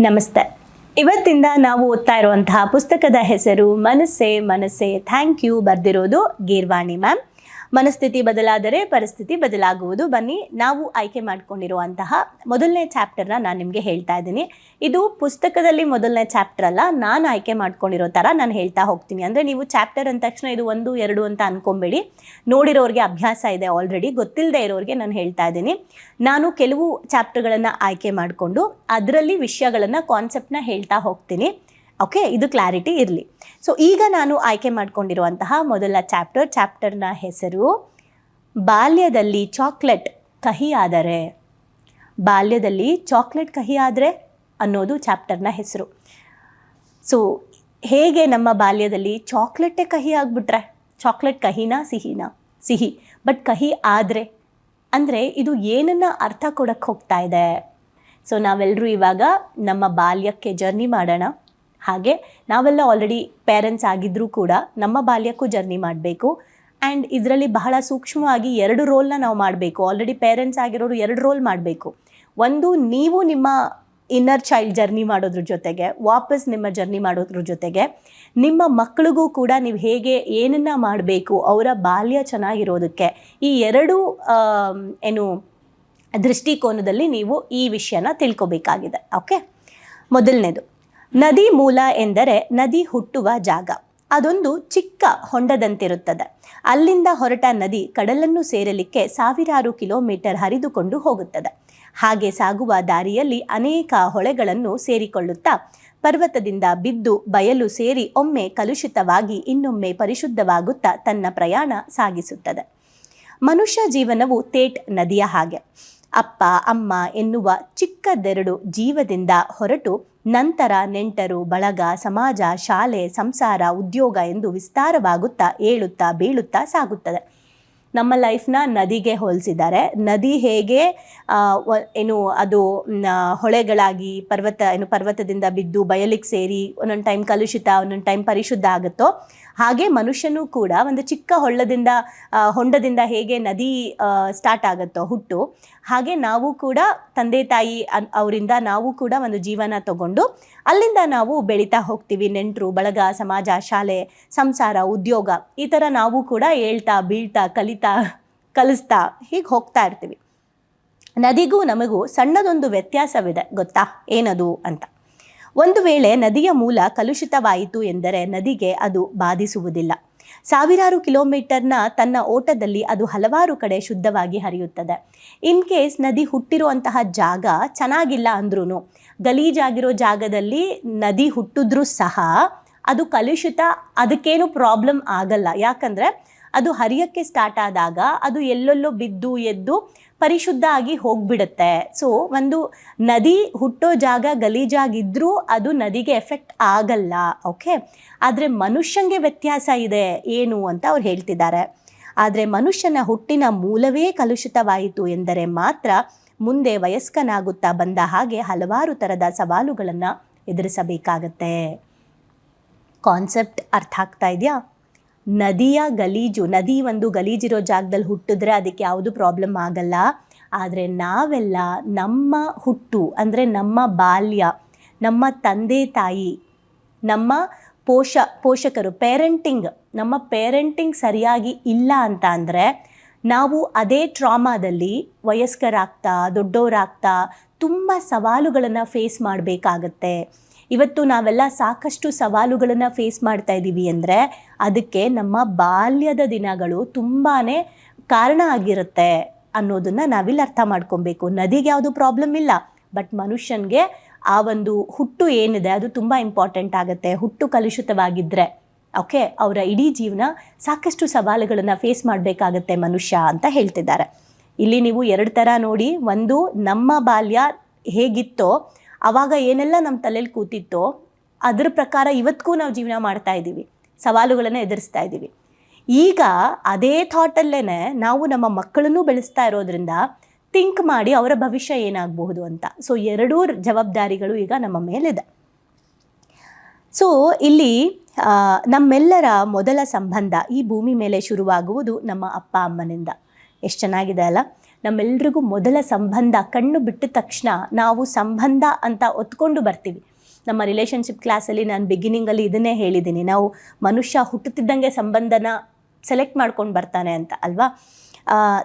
ನಮಸ್ತೆ. ಇವತ್ತಿಂದ ನಾವು ಓದ್ತಾ ಇರುವಂತಹ ಪುಸ್ತಕದ ಹೆಸರು ಮನಸ್ಸೆ ಮನಸ್ಸೆ. Thank you. ಬರೆದಿರೋದು ಗೀರ್ವಾಣಿ ಮ್ಯಾಮ್. ಮನಸ್ಥಿತಿ ಬದಲಾದರೆ ಪರಿಸ್ಥಿತಿ ಬದಲಾಗುವುದು. ಬನ್ನಿ, ನಾವು ಆಯ್ಕೆ ಮಾಡಿಕೊಂಡಿರುವಂತಹ ಮೊದಲನೇ ಚಾಪ್ಟರ್ನ ನಾನು ನಿಮಗೆ ಹೇಳ್ತಾ ಇದ್ದೀನಿ. ಇದು ಪುಸ್ತಕದಲ್ಲಿ ಮೊದಲನೇ ಚಾಪ್ಟರ್ ಅಲ್ಲ, ನಾನು ಆಯ್ಕೆ ಮಾಡ್ಕೊಂಡಿರೋ ಥರ ನಾನು ಹೇಳ್ತಾ ಹೋಗ್ತೀನಿ. ಅಂದರೆ ನೀವು ಚಾಪ್ಟರ್ ಅಂದ ತಕ್ಷಣ ಇದು ಒಂದು, ಎರಡು ಅಂತ ಅನ್ಕೊಂಬೇಡಿ. ನೋಡಿರೋರಿಗೆ ಅಭ್ಯಾಸ ಇದೆ ಆಲ್ರೆಡಿ ಗೊತ್ತಿಲ್ಲದೆ ಇರೋರಿಗೆ ನಾನು ಹೇಳ್ತಾ ಇದ್ದೀನಿ. ನಾನು ಕೆಲವು ಚಾಪ್ಟರ್ಗಳನ್ನು ಆಯ್ಕೆ ಮಾಡಿಕೊಂಡು, ಅದರಲ್ಲಿ ವಿಷಯಗಳನ್ನು ಕಾನ್ಸೆಪ್ಟನ್ನ ಹೇಳ್ತಾ ಹೋಗ್ತೀನಿ. ಓಕೆ ಇದು ಕ್ಲಾರಿಟಿ ಇರಲಿ. ಸೊ ಈಗ ನಾನು ಆಯ್ಕೆ ಮಾಡಿಕೊಂಡಿರುವಂತಹ ಮೊದಲ ಚಾಪ್ಟರ್ ಚಾಪ್ಟರ್ನ ಹೆಸರು ಬಾಲ್ಯದಲ್ಲಿ ಚಾಕ್ಲೇಟ್ ಆದರೆ ಬಾಲ್ಯದಲ್ಲಿ ಚಾಕ್ಲೇಟ್ ಆದರೆ ಅನ್ನೋದು ಚಾಪ್ಟರ್ನ ಹೆಸರು. ಸೊ ಹೇಗೆ ನಮ್ಮ ಬಾಲ್ಯದಲ್ಲಿ ಚಾಕ್ಲೆಟೇ ಕಹಿ ಆಗಿಬಿಟ್ರೆ? ಚಾಕ್ಲೇಟ್ ಕಹಿನಾ, ಸಿಹಿನಾ? ಸಿಹಿ. ಬಟ್ ಕಹಿ ಆದರೆ? ಅಂದರೆ ಇದು ಏನನ್ನು ಅರ್ಥ ಕೊಡಕ್ಕೆ ಹೋಗ್ತಾ ಇದೆ? ಸೊ ನಾವೆಲ್ಲರೂ ಇವಾಗ ನಮ್ಮ ಬಾಲ್ಯಕ್ಕೆ ಜರ್ನಿ ಮಾಡೋಣ. ಹಾಗೆ ನಾವೆಲ್ಲ ಆಲ್ರೆಡಿ ಪೇರೆಂಟ್ಸ್ ಆಗಿದ್ದರೂ ಕೂಡ ನಮ್ಮ ಬಾಲ್ಯಕ್ಕೂ ಜರ್ನಿ ಮಾಡಬೇಕು. ಆ್ಯಂಡ್ ಇದರಲ್ಲಿ ಬಹಳ ಸೂಕ್ಷ್ಮವಾಗಿ ಎರಡು ರೋಲ್ನ ನಾವು ಮಾಡಬೇಕು. ಆಲ್ರೆಡಿ ಪೇರೆಂಟ್ಸ್ ಆಗಿರೋರು ಎರಡು ರೋಲ್ ಮಾಡಬೇಕು. ಒಂದು, ನೀವು ನಿಮ್ಮ ಇನ್ನರ್ ಚೈಲ್ಡ್ ಜರ್ನಿ ಮಾಡೋದ್ರ ಜೊತೆಗೆ, ವಾಪಸ್ ನಿಮ್ಮ ಜರ್ನಿ ಮಾಡೋದ್ರ ಜೊತೆಗೆ, ನಿಮ್ಮ ಮಕ್ಕಳಿಗೂ ಕೂಡ ನೀವು ಹೇಗೆ ಏನನ್ನ ಮಾಡಬೇಕು, ಅವರ ಬಾಲ್ಯ ಚೆನ್ನಾಗಿರೋದಕ್ಕೆ, ಈ ಎರಡು ಏನು, ದೃಷ್ಟಿಕೋನದಲ್ಲಿ ನೀವು ಈ ವಿಷಯನ ತಿಳ್ಕೊಬೇಕಾಗಿದೆ. ಓಕೆ ಮೊದಲನೇದು. ನದಿ ಮೂಲ ಎಂದರೆ ನದಿ ಹುಟ್ಟುವ ಜಾಗ. ಅದೊಂದು ಚಿಕ್ಕ ಹೊಂಡದಂತಿರುತ್ತದೆ. ಅಲ್ಲಿಂದ ಹೊರಟ ನದಿ ಕಡಲನ್ನು ಸೇರಲಿಕ್ಕೆ ಸಾವಿರಾರು ಕಿಲೋಮೀಟರ್ ಹರಿದುಕೊಂಡು ಹೋಗುತ್ತದೆ. ಹಾಗೆ ಸಾಗುವ ದಾರಿಯಲ್ಲಿ ಅನೇಕ ಹೊಳೆಗಳನ್ನು ಸೇರಿಕೊಳ್ಳುತ್ತಾ, ಪರ್ವತದಿಂದ ಬಿದ್ದು ಬಯಲು ಸೇರಿ ಒಮ್ಮೆ ಕಲುಷಿತವಾಗಿ ಇನ್ನೊಮ್ಮೆ ಪರಿಶುದ್ಧವಾಗುತ್ತಾ ತನ್ನ ಪ್ರಯಾಣ ಸಾಗಿಸುತ್ತದೆ. ಮನುಷ್ಯ ಜೀವನವು ತೇಟ್ ನದಿಯ ಹಾಗೆ. ಅಪ್ಪ, ಅಮ್ಮ ಎನ್ನುವ ಚಿಕ್ಕದೆರಡು ಜೀವದಿಂದ ಹೊರಟು ನಂತರ ನೆಂಟರು, ಬಳಗ, ಸಮಾಜ, ಶಾಲೆ, ಸಂಸಾರ, ಉದ್ಯೋಗ ಎಂದು ವಿಸ್ತಾರವಾಗುತ್ತಾ ಏಳುತ್ತಾ ಬೀಳುತ್ತಾ ಸಾಗುತ್ತದೆ. ನಮ್ಮ ಲೈಫ್ನ ನದಿಗೆ ಹೋಲಿಸಿದ್ದಾರೆ ನದಿ ಹೇಗೆ ಏನು ಅದು ಹೊಳೆಗಳಾಗಿ ಪರ್ವತ, ಏನು ಪರ್ವತದಿಂದ ಬಿದ್ದು ಬಯಲಿಗೆ ಸೇರಿ ಒಂದೊಂದು ಟೈಮ್ ಕಲುಷಿತ, ಒಂದೊಂದು ಟೈಮ್ ಪರಿಶುದ್ಧ ಆಗುತ್ತೋ ಹಾಗೆ ಮನುಷ್ಯನೂ ಕೂಡ ಒಂದು ಚಿಕ್ಕ ಹೊಳ್ಳದಿಂದ ಹೊಂಡದಿಂದ ಹೇಗೆ ನದಿ ಸ್ಟಾರ್ಟ್ ಆಗುತ್ತೋ ಹುಟ್ಟು, ಹಾಗೆ ನಾವು ಕೂಡ ತಂದೆ, ತಾಯಿ ಅವರಿಂದ ನಾವು ಕೂಡ ಒಂದು ಜೀವನ ತಗೊಂಡು ಅಲ್ಲಿಂದ ನಾವು ಬೆಳೀತಾ ಹೋಗ್ತೀವಿ. ನೆಂಟರು, ಬಳಗ, ಸಮಾಜ, ಶಾಲೆ, ಸಂಸಾರ, ಉದ್ಯೋಗ ಈ ಥರ ನಾವು ಕೂಡ ಹೇಳ್ತಾ, ಬೀಳ್ತಾ, ಕಲಿತಾ, ಕಲಿಸ್ತಾ ಹೀಗೆ ಹೋಗ್ತಾ ಇರ್ತೀವಿ. ನದಿಗೂ ನಮಗೂ ಸಣ್ಣದೊಂದು ವ್ಯತ್ಯಾಸವಿದೆ, ಗೊತ್ತಾ? ಏನದು ಅಂತ. ಒಂದು ವೇಳೆ ನದಿಯ ಮೂಲ ಕಲುಷಿತವಾಯಿತು ಎಂದರೆ ನದಿಗೆ ಅದು ಬಾಧಿಸುವುದಿಲ್ಲ. ಸಾವಿರಾರು ಕಿಲೋಮೀಟರ್ನ ತನ್ನ ಓಟದಲ್ಲಿ ಅದು ಹಲವಾರು ಕಡೆ ಶುದ್ಧವಾಗಿ ಹರಿಯುತ್ತದೆ. ಇನ್ ಕೇಸ್ ನದಿ ಹುಟ್ಟಿರುವಂತಹ ಜಾಗ ಚೆನ್ನಾಗಿಲ್ಲ ಅಂದ್ರೂ ಗಲೀಜಾಗಿರೋ ಜಾಗದಲ್ಲಿ ನದಿ ಹುಟ್ಟಿದ್ರೂ ಸಹ ಅದು ಕಲುಷಿತ, ಅದಕ್ಕೇನು ಪ್ರಾಬ್ಲಮ್ ಆಗಲ್ಲ. ಯಾಕಂದರೆ ಅದು ಹರಿಯಕ್ಕೆ ಸ್ಟಾರ್ಟ್ ಆದಾಗ ಅದು ಎಲ್ಲೆಲ್ಲೋ ಬಿದ್ದು ಎದ್ದು ಪರಿಶುದ್ಧ ಆಗಿ ಹೋಗ್ಬಿಡುತ್ತೆ. ಸೊ ಒಂದು ನದಿ ಹುಟ್ಟೋ ಜಾಗ ಗಲೀಜಾಗಿದ್ರೂ ಅದು ನದಿಗೆ ಎಫೆಕ್ಟ್ ಆಗಲ್ಲ ಓಕೆ ಆದರೆ ಮನುಷ್ಯಂಗೆ ವ್ಯತ್ಯಾಸ ಇದೆ ಏನು ಅಂತ ಅವ್ರು ಹೇಳ್ತಿದ್ದಾರೆ. ಆದರೆ ಮನುಷ್ಯನ ಹುಟ್ಟಿನ ಮೂಲವೇ ಕಲುಷಿತವಾಯಿತು ಎಂದರೆ ಮಾತ್ರ ಮುಂದೆ ವಯಸ್ಕನಾಗುತ್ತಾ ಬಂದ ಹಾಗೆ ಹಲವಾರು ಥರದ ಸವಾಲುಗಳನ್ನು ಎದುರಿಸಬೇಕಾಗತ್ತೆ. ಕಾನ್ಸೆಪ್ಟ್ ಅರ್ಥ ಆಗ್ತಾ ಇದೆಯಾ? ನದಿಯ ಗಲೀಜು, ನದಿ ಒಂದು ಗಲೀಜಿರೋ ಜಾಗದಲ್ಲಿ ಹುಟ್ಟಿದ್ರೆ ಅದಕ್ಕೆ ಯಾವುದು ಪ್ರಾಬ್ಲಮ್ ಆಗಲ್ಲ. ಆದರೆ ನಾವೆಲ್ಲ ನಮ್ಮ ಹುಟ್ಟು ಅಂದರೆ ನಮ್ಮ ಬಾಲ್ಯ, ನಮ್ಮ ತಂದೆ ತಾಯಿ, ನಮ್ಮ ಪೋಷ, ಪೋಷಕರು ಪೇರೆಂಟಿಂಗ್ ನಮ್ಮ ಪೇರೆಂಟಿಂಗ್ ಸರಿಯಾಗಿ ಇಲ್ಲ ಅಂತ ಅಂದರೆ ನಾವು ಅದೇ ಟ್ರಾಮಾದಲ್ಲಿ ವಯಸ್ಕರಾಗ್ತಾ ದೊಡ್ಡವರಾಗ್ತಾ ತುಂಬ ಸವಾಲುಗಳನ್ನು ಫೇಸ್ ಮಾಡಬೇಕಾಗತ್ತೆ. ಇವತ್ತು ನಾವೆಲ್ಲ ಸಾಕಷ್ಟು ಸವಾಲುಗಳನ್ನು ಫೇಸ್ ಮಾಡ್ತಾ ಇದ್ದೀವಿ ಅಂದರೆ ಅದಕ್ಕೆ ನಮ್ಮ ಬಾಲ್ಯದ ದಿನಗಳು ತುಂಬಾ ಕಾರಣ ಆಗಿರುತ್ತೆ ಅನ್ನೋದನ್ನು ನಾವಿಲ್ಲಿ ಅರ್ಥ ಮಾಡ್ಕೊಬೇಕು. ನದಿಗೆ ಯಾವುದು ಪ್ರಾಬ್ಲಮ್ ಇಲ್ಲ ಬಟ್ ಮನುಷ್ಯನಿಗೆ ಆ ಒಂದು ಹುಟ್ಟು ಏನಿದೆ ಅದು ತುಂಬ ಇಂಪಾರ್ಟೆಂಟ್ ಆಗುತ್ತೆ. ಹುಟ್ಟು ಕಲುಷಿತವಾಗಿದ್ದರೆ ಓಕೆ ಅವರ ಇಡೀ ಜೀವನ ಸಾಕಷ್ಟು ಸವಾಲುಗಳನ್ನು ಫೇಸ್ ಮಾಡಬೇಕಾಗತ್ತೆ ಮನುಷ್ಯ ಅಂತ ಹೇಳ್ತಿದ್ದಾರೆ. ಇಲ್ಲಿ ನೀವು ಎರಡು ಥರ ನೋಡಿ. ಒಂದು, ನಮ್ಮ ಬಾಲ್ಯ ಹೇಗಿತ್ತೋ ಆವಾಗ ಏನೆಲ್ಲ ನಮ್ಮ ತಲೆಯಲ್ಲಿ ಕೂತಿತ್ತೋ ಅದ್ರ ಪ್ರಕಾರ ಇವತ್ತಿಗೂ ನಾವು ಜೀವನ ಮಾಡ್ತಾ ಇದ್ದೀವಿ ಸವಾಲುಗಳನ್ನು ಎದುರಿಸ್ತಾ ಇದ್ದೀವಿ ಈಗ ಅದೇ ಥಾಟಲ್ಲೇ ನಾವು ನಮ್ಮ ಮಕ್ಕಳನ್ನು ಬೆಳೆಸ್ತಾ ಇರೋದ್ರಿಂದ ಥಿಂಕ್ ಮಾಡಿ ಅವರ ಭವಿಷ್ಯ ಏನಾಗಬಹುದು ಅಂತ. ಸೊ, ಎರಡೂ ಜವಾಬ್ದಾರಿಗಳು ಈಗ ನಮ್ಮ ಮೇಲಿದೆ. ಸೊ, ಇಲ್ಲಿ ನಮ್ಮೆಲ್ಲರ ಮೊದಲ ಸಂಬಂಧ ಈ ಭೂಮಿ ಮೇಲೆ ಶುರುವಾಗುವುದು ನಮ್ಮ ಅಪ್ಪ ಅಮ್ಮನಿಂದ. ಎಷ್ಟು ಚೆನ್ನಾಗಿದೆ ಅಲ್ಲ? ನಮ್ಮೆಲ್ರಿಗೂ ಮೊದಲ ಸಂಬಂಧ, ಕಣ್ಣು ಬಿಟ್ಟ ತಕ್ಷಣ ನಾವು ಸಂಬಂಧ ಅಂತ ಒತ್ಕೊಂಡು ಬರ್ತೀವಿ. ನಮ್ಮ ರಿಲೇಷನ್ಶಿಪ್ ಕ್ಲಾಸಲ್ಲಿ ನಾನು ಬಿಗಿನಿಂಗಲ್ಲಿ ಇದನ್ನೇ ಹೇಳಿದ್ದೀನಿ ನಾವು ಮನುಷ್ಯ ಹುಟ್ಟುತ್ತಿದ್ದಂಗೆ ಸಂಬಂಧನ ಸೆಲೆಕ್ಟ್ ಮಾಡ್ಕೊಂಡು ಬರ್ತಾನೆ ಅಂತ, ಅಲ್ವಾ?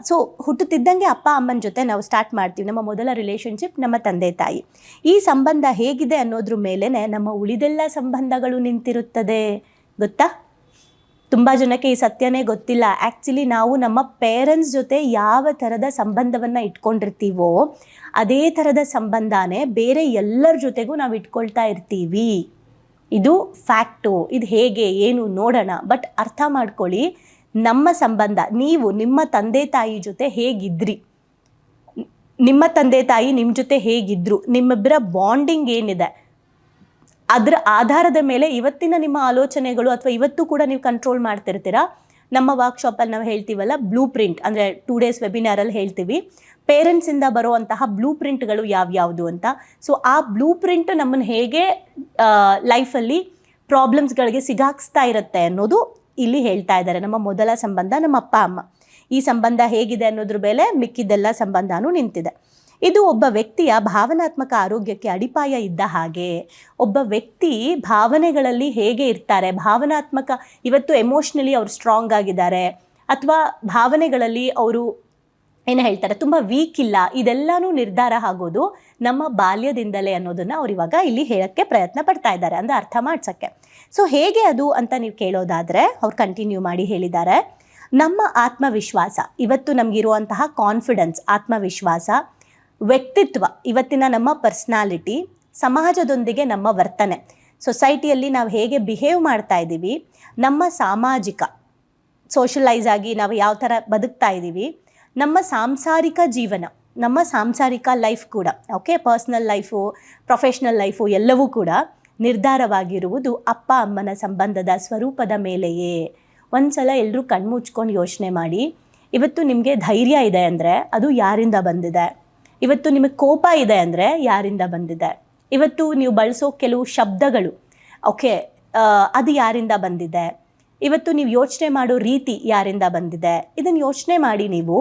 ಸೊ ಹುಟ್ಟುತ್ತಿದ್ದಂಗೆ ಅಪ್ಪ, ಅಮ್ಮನ ಜೊತೆ ನಾವು ಸ್ಟಾರ್ಟ್ ಮಾಡ್ತೀವಿ. ನಮ್ಮ ಮೊದಲ ರಿಲೇಷನ್ಶಿಪ್ ನಮ್ಮ ತಂದೆ, ತಾಯಿ. ಈ ಸಂಬಂಧ ಹೇಗಿದೆ ಅನ್ನೋದ್ರ ಮೇಲೇ ನಮ್ಮ ಉಳಿದೆಲ್ಲ ಸಂಬಂಧಗಳು ನಿಂತಿರುತ್ತದೆ. ಗೊತ್ತಾ? ತುಂಬ ಜನಕ್ಕೆ ಈ ಸತ್ಯನೇ ಗೊತ್ತಿಲ್ಲ. ಆ್ಯಕ್ಚುಲಿ ನಾವು ನಮ್ಮ ಪೇರೆಂಟ್ಸ್ ಜೊತೆ ಯಾವ ಥರದ ಸಂಬಂಧವನ್ನು ಇಟ್ಕೊಂಡಿರ್ತೀವೋ, ಅದೇ ಥರದ ಸಂಬಂಧನೇ ಬೇರೆ ಎಲ್ಲರ ಜೊತೆಗೂ ನಾವು ಇಟ್ಕೊಳ್ತಾ ಇರ್ತೀವಿ. ಇದು ಫ್ಯಾಕ್ಟು ಇದು ಹೇಗೆ, ಏನು ನೋಡೋಣ. ಬಟ್ ಅರ್ಥ ಮಾಡ್ಕೊಳ್ಳಿ, ನಮ್ಮ ಸಂಬಂಧ, ನೀವು ನಿಮ್ಮ ತಂದೆ ತಾಯಿ ಜೊತೆ ಹೇಗಿದ್ರಿ? ನಿಮ್ಮ ತಂದೆ ತಾಯಿ ನಿಮ್ಮ ಜೊತೆ ಹೇಗಿದ್ರು? ನಿಮ್ಮಿಬ್ಬರ ಬಾಂಡಿಂಗ್ ಏನಿದೆ? ಅದರ ಆಧಾರದ ಮೇಲೆ ಇವತ್ತಿನ ನಿಮ್ಮ ಆಲೋಚನೆಗಳು ಅಥವಾ ಇವತ್ತು ಕೂಡ ನೀವು ಕಂಟ್ರೋಲ್ ಮಾಡ್ತಿರ್ತೀರಾ? ನಮ್ಮ ವರ್ಕ್ಶಾಪಲ್ಲಿ ನಾವು ಹೇಳ್ತೀವಲ್ಲ ಬ್ಲೂ ಪ್ರಿಂಟ್ ಅಂದರೆ ಟೂ ಡೇಸ್ ವೆಬಿನಾರಲ್ಲಿ ಹೇಳ್ತೀವಿ. ಪೇರೆಂಟ್ಸಿಂದ ಬರುವಂತಹ ಬ್ಲೂ ಪ್ರಿಂಟ್ಗಳು ಯಾವ್ಯಾವುದು ಅಂತ. ಸೊ ಆ ಬ್ಲೂ ಪ್ರಿಂಟ್ ನಮ್ಮನ್ನು ಹೇಗೆ ಲೈಫಲ್ಲಿ ಪ್ರಾಬ್ಲಮ್ಸ್ಗಳಿಗೆ ಸಿಗಾಕ್ಸ್ತಾ ಇರುತ್ತೆ ಅನ್ನೋದು ಇಲ್ಲಿ ಹೇಳ್ತಾ ಇದ್ದಾರೆ. ನಮ್ಮ ಮೊದಲ ಸಂಬಂಧ, ನಮ್ಮ ಅಪ್ಪ, ಅಮ್ಮ. ಈ ಸಂಬಂಧ ಹೇಗಿದೆ ಅನ್ನೋದ್ರ ಮೇಲೆ ಮಿಕ್ಕಿದ್ದೆಲ್ಲ ಸಂಬಂಧನೂ ನಿಂತಿದೆ. ಇದು ಒಬ್ಬ ವ್ಯಕ್ತಿಯ ಭಾವನಾತ್ಮಕ ಆರೋಗ್ಯಕ್ಕೆ ಅಡಿಪಾಯ ಇದ್ದ ಹಾಗೆ ಒಬ್ಬ ವ್ಯಕ್ತಿ ಭಾವನೆಗಳಲ್ಲಿ ಹೇಗೆ ಇರ್ತಾರೆ, ಭಾವನಾತ್ಮಕ ಇವತ್ತು ಎಮೋಷ್ನಲಿ ಅವರು ಸ್ಟ್ರಾಂಗ್ ಆಗಿದ್ದಾರೆ ಅಥವಾ ಭಾವನೆಗಳಲ್ಲಿ ಅವರು ಏನು ಹೇಳ್ತಾರೆ, ತುಂಬ ವೀಕ್ ಇಲ್ಲ, ಇದೆಲ್ಲನೂ ನಿರ್ಧಾರ ಆಗೋದು ನಮ್ಮ ಬಾಲ್ಯದಿಂದಲೇ ಅನ್ನೋದನ್ನು ಅವ್ರು ಇವಾಗ ಇಲ್ಲಿ ಹೇಳಕ್ಕೆ ಪ್ರಯತ್ನ ಪಡ್ತಾ ಇದ್ದಾರೆ, ಅಂದರೆ ಅರ್ಥ ಮಾಡ್ಸೋಕ್ಕೆ. ಸೊ ಹೇಗೆ ಅದು ಅಂತ ನೀವು ಕೇಳೋದಾದರೆ, ಅವ್ರು ಕಂಟಿನ್ಯೂ ಮಾಡಿ ಹೇಳಿದ್ದಾರೆ, ನಮ್ಮ ಆತ್ಮವಿಶ್ವಾಸ, ಇವತ್ತು ನಮಗಿರುವಂತಹ ಕಾನ್ಫಿಡೆನ್ಸ್ ಆತ್ಮವಿಶ್ವಾಸ ವ್ಯಕ್ತಿತ್ವ, ಇವತ್ತಿನ ನಮ್ಮ ಪರ್ಸ್ನಾಲಿಟಿ, ಸಮಾಜದೊಂದಿಗೆ ನಮ್ಮ ವರ್ತನೆ. ಸೊಸೈಟಿಯಲ್ಲಿ ನಾವು ಹೇಗೆ ಬಿಹೇವ್ ಮಾಡ್ತಾ ಇದ್ದೀವಿ, ನಮ್ಮ ಸಾಮಾಜಿಕ, ಸೋಷಲೈಸ್ ಆಗಿ ನಾವು ಯಾವ ಥರ ಬದುಕ್ತಾ ಇದ್ದೀವಿ, ನಮ್ಮ ಸಾಂಸಾರಿಕ ಜೀವನ, ನಮ್ಮ ಸಾಂಸಾರಿಕ ಲೈಫ್ ಕೂಡ, okay, personal life, professional life ಎಲ್ಲವೂ ಕೂಡ ನಿರ್ಧಾರವಾಗಿರುವುದು ಅಪ್ಪ, ಅಮ್ಮನ ಸಂಬಂಧದ ಸ್ವರೂಪದ ಮೇಲೆಯೇ. ಒಂದ್ಸಲ ಎಲ್ಲರೂ ಕಣ್ಮುಚ್ಕೊಂಡು ಯೋಚನೆ ಮಾಡಿ, ಇವತ್ತು ನಿಮಗೆ ಧೈರ್ಯ ಇದೆ ಅಂದರೆ ಅದು ಯಾರಿಂದ ಬಂದಿದೆ? ಇವತ್ತು ನಿಮಗೆ ಕೋಪ ಇದೆ ಅಂದರೆ ಯಾರಿಂದ ಬಂದಿದೆ? ಇವತ್ತು ನೀವು ಬಳಸೋ ಕೆಲವು ಶಬ್ದಗಳು, ಓಕೆ ಅದು ಯಾರಿಂದ ಬಂದಿದೆ? ಇವತ್ತು ನೀವು ಯೋಚನೆ ಮಾಡೋ ರೀತಿ ಯಾರಿಂದ ಬಂದಿದೆ? ಇದನ್ನು ಯೋಚನೆ ಮಾಡಿ ನೀವು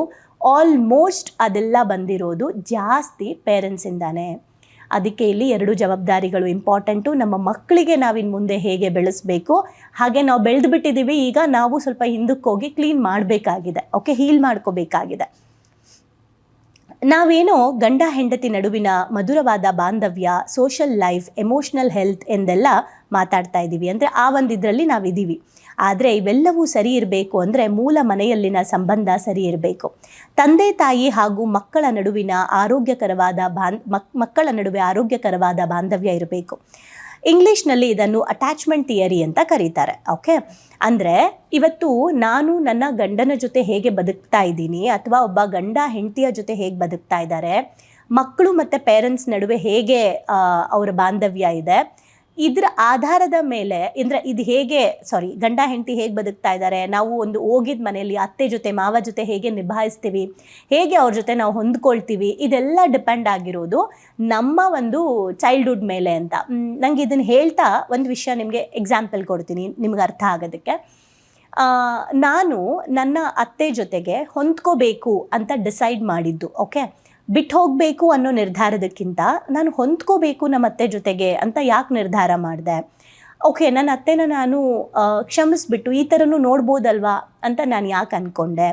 ಆಲ್ಮೋಸ್ಟ್ ಅದೆಲ್ಲ ಬಂದಿರೋದು ಜಾಸ್ತಿ ಪೇರೆಂಟ್ಸಿಂದಾನೆ ಅದಕ್ಕೆ ಇಲ್ಲಿ ಎರಡು ಜವಾಬ್ದಾರಿಗಳು ಇಂಪಾರ್ಟೆಂಟು ನಮ್ಮ ಮಕ್ಕಳಿಗೆ ನಾವಿನ್ನು ಮುಂದೆ ಹೇಗೆ ಬೆಳೆಸಬೇಕು, ಹಾಗೆ ನಾವು ಬೆಳೆದು ಬಿಟ್ಟಿದ್ದೀವಿ ಈಗ ನಾವು ಸ್ವಲ್ಪ ಹಿಂದಕ್ಕೆ ಹೋಗಿ ಕ್ಲೀನ್ ಮಾಡಬೇಕಾಗಿದೆ, ಓಕೆ ಹೀಲ್ ಮಾಡ್ಕೋಬೇಕಾಗಿದೆ. ನಾವೇನೋ ಗಂಡ ಹೆಂಡತಿ ನಡುವಿನ ಮಧುರವಾದ ಬಾಂಧವ್ಯ ಸೋಷಲ್ ಲೈಫ್ ಎಮೋಷ್ನಲ್ ಹೆಲ್ತ್ ಎಂದೆಲ್ಲ ಮಾತಾಡ್ತಾ ಇದ್ದೀವಿ. ಅಂದರೆ ಆ ಒಂದು ಇದರಲ್ಲಿ ನಾವಿದ್ದೀವಿ. ಆದರೆ ಇವೆಲ್ಲವೂ ಸರಿ ಇರಬೇಕು ಅಂದರೆ ಮೂಲ ಮನೆಯಲ್ಲಿನ ಸಂಬಂಧ ಸರಿ ಇರಬೇಕು. ತಂದೆ, ತಾಯಿ ಹಾಗೂ ಮಕ್ಕಳ ನಡುವಿನ ಆರೋಗ್ಯಕರವಾದ ಬಾನ್ ಮಕ್ ಮಕ್ಕಳ ನಡುವೆ ಆರೋಗ್ಯಕರವಾದ ಬಾಂಧವ್ಯ ಇರಬೇಕು. ಇಂಗ್ಲೀಷ್ನಲ್ಲಿ ಇದನ್ನು ಅಟ್ಯಾಚ್ಮೆಂಟ್ ಥಿಯರಿ ಅಂತ ಕರೀತಾರೆ ಓಕೆ ಅಂದರೆ ಇವತ್ತು ನಾನು ನನ್ನ ಗಂಡನ ಜೊತೆ ಹೇಗೆ ಬದುಕ್ತಾ ಇದ್ದೀನಿ ಅಥವಾ ಒಬ್ಬ ಗಂಡ ಹೆಂಡತಿಯ ಜೊತೆ ಹೇಗೆ ಬದುಕ್ತಾ ಇದ್ದಾರೆ, ಮಕ್ಕಳು ಮತ್ತು ಪೇರೆಂಟ್ಸ್ ನಡುವೆ ಹೇಗೆ ಅವರ ಬಾಂಧವ್ಯ ಇದೆ ಇದರ ಆಧಾರದ ಮೇಲೆ ಅಂದರೆ ಇದು ಹೇಗೆ ಸಾರಿ ಗಂಡ ಹೆಂಡತಿ ಹೇಗೆ ಬದುಕ್ತಾ ಇದ್ದಾರೆ ನಾವು ಒಂದು ಹೋಗಿದ ಮನೆಯಲ್ಲಿ ಅತ್ತೆ ಜೊತೆ, ಮಾವ ಜೊತೆ ಹೇಗೆ ನಿಭಾಯಿಸ್ತೀವಿ, ಹೇಗೆ ಅವ್ರ ಜೊತೆ ನಾವು ಹೊಂದ್ಕೊಳ್ತೀವಿ, ಇದೆಲ್ಲ ಡಿಪೆಂಡ್ ಆಗಿರೋದು ನಮ್ಮ ಒಂದು ಚೈಲ್ಡ್ಹುಡ್ ಮೇಲೆ ಅಂತ. ನಂಗೆ ಇದನ್ನು ಹೇಳ್ತಾ ಒಂದು ವಿಷಯ ನಿಮಗೆ ಎಕ್ಸಾಂಪಲ್ ಕೊಡ್ತೀನಿ, ನಿಮ್ಗೆ ಅರ್ಥ ಆಗೋದಕ್ಕೆ. ನಾನು ನನ್ನ ಅತ್ತೆ ಜೊತೆಗೆ ಹೊಂದ್ಕೋಬೇಕು ಅಂತ ಡಿಸೈಡ್ ಮಾಡಿದ್ದು ಓಕೆ ಬಿಟ್ಟು ಹೋಗಬೇಕು ಅನ್ನೋ ನಿರ್ಧಾರದಕ್ಕಿಂತ ನಾನು ಹೊಂದ್ಕೋಬೇಕು ನಮ್ಮ ಅತ್ತೆ ಜೊತೆಗೆ ಅಂತ ಯಾಕೆ ನಿರ್ಧಾರ ಮಾಡಿದೆ? ಓಕೆ, ನನ್ನ ಅತ್ತೆನ ನಾನು ಕ್ಷಮಿಸ್ಬಿಟ್ಟು ಈ ಥರನೂ ನೋಡ್ಬೋದಲ್ವಾ ಅಂತ ನಾನು ಯಾಕೆ ಅಂದ್ಕೊಂಡೆ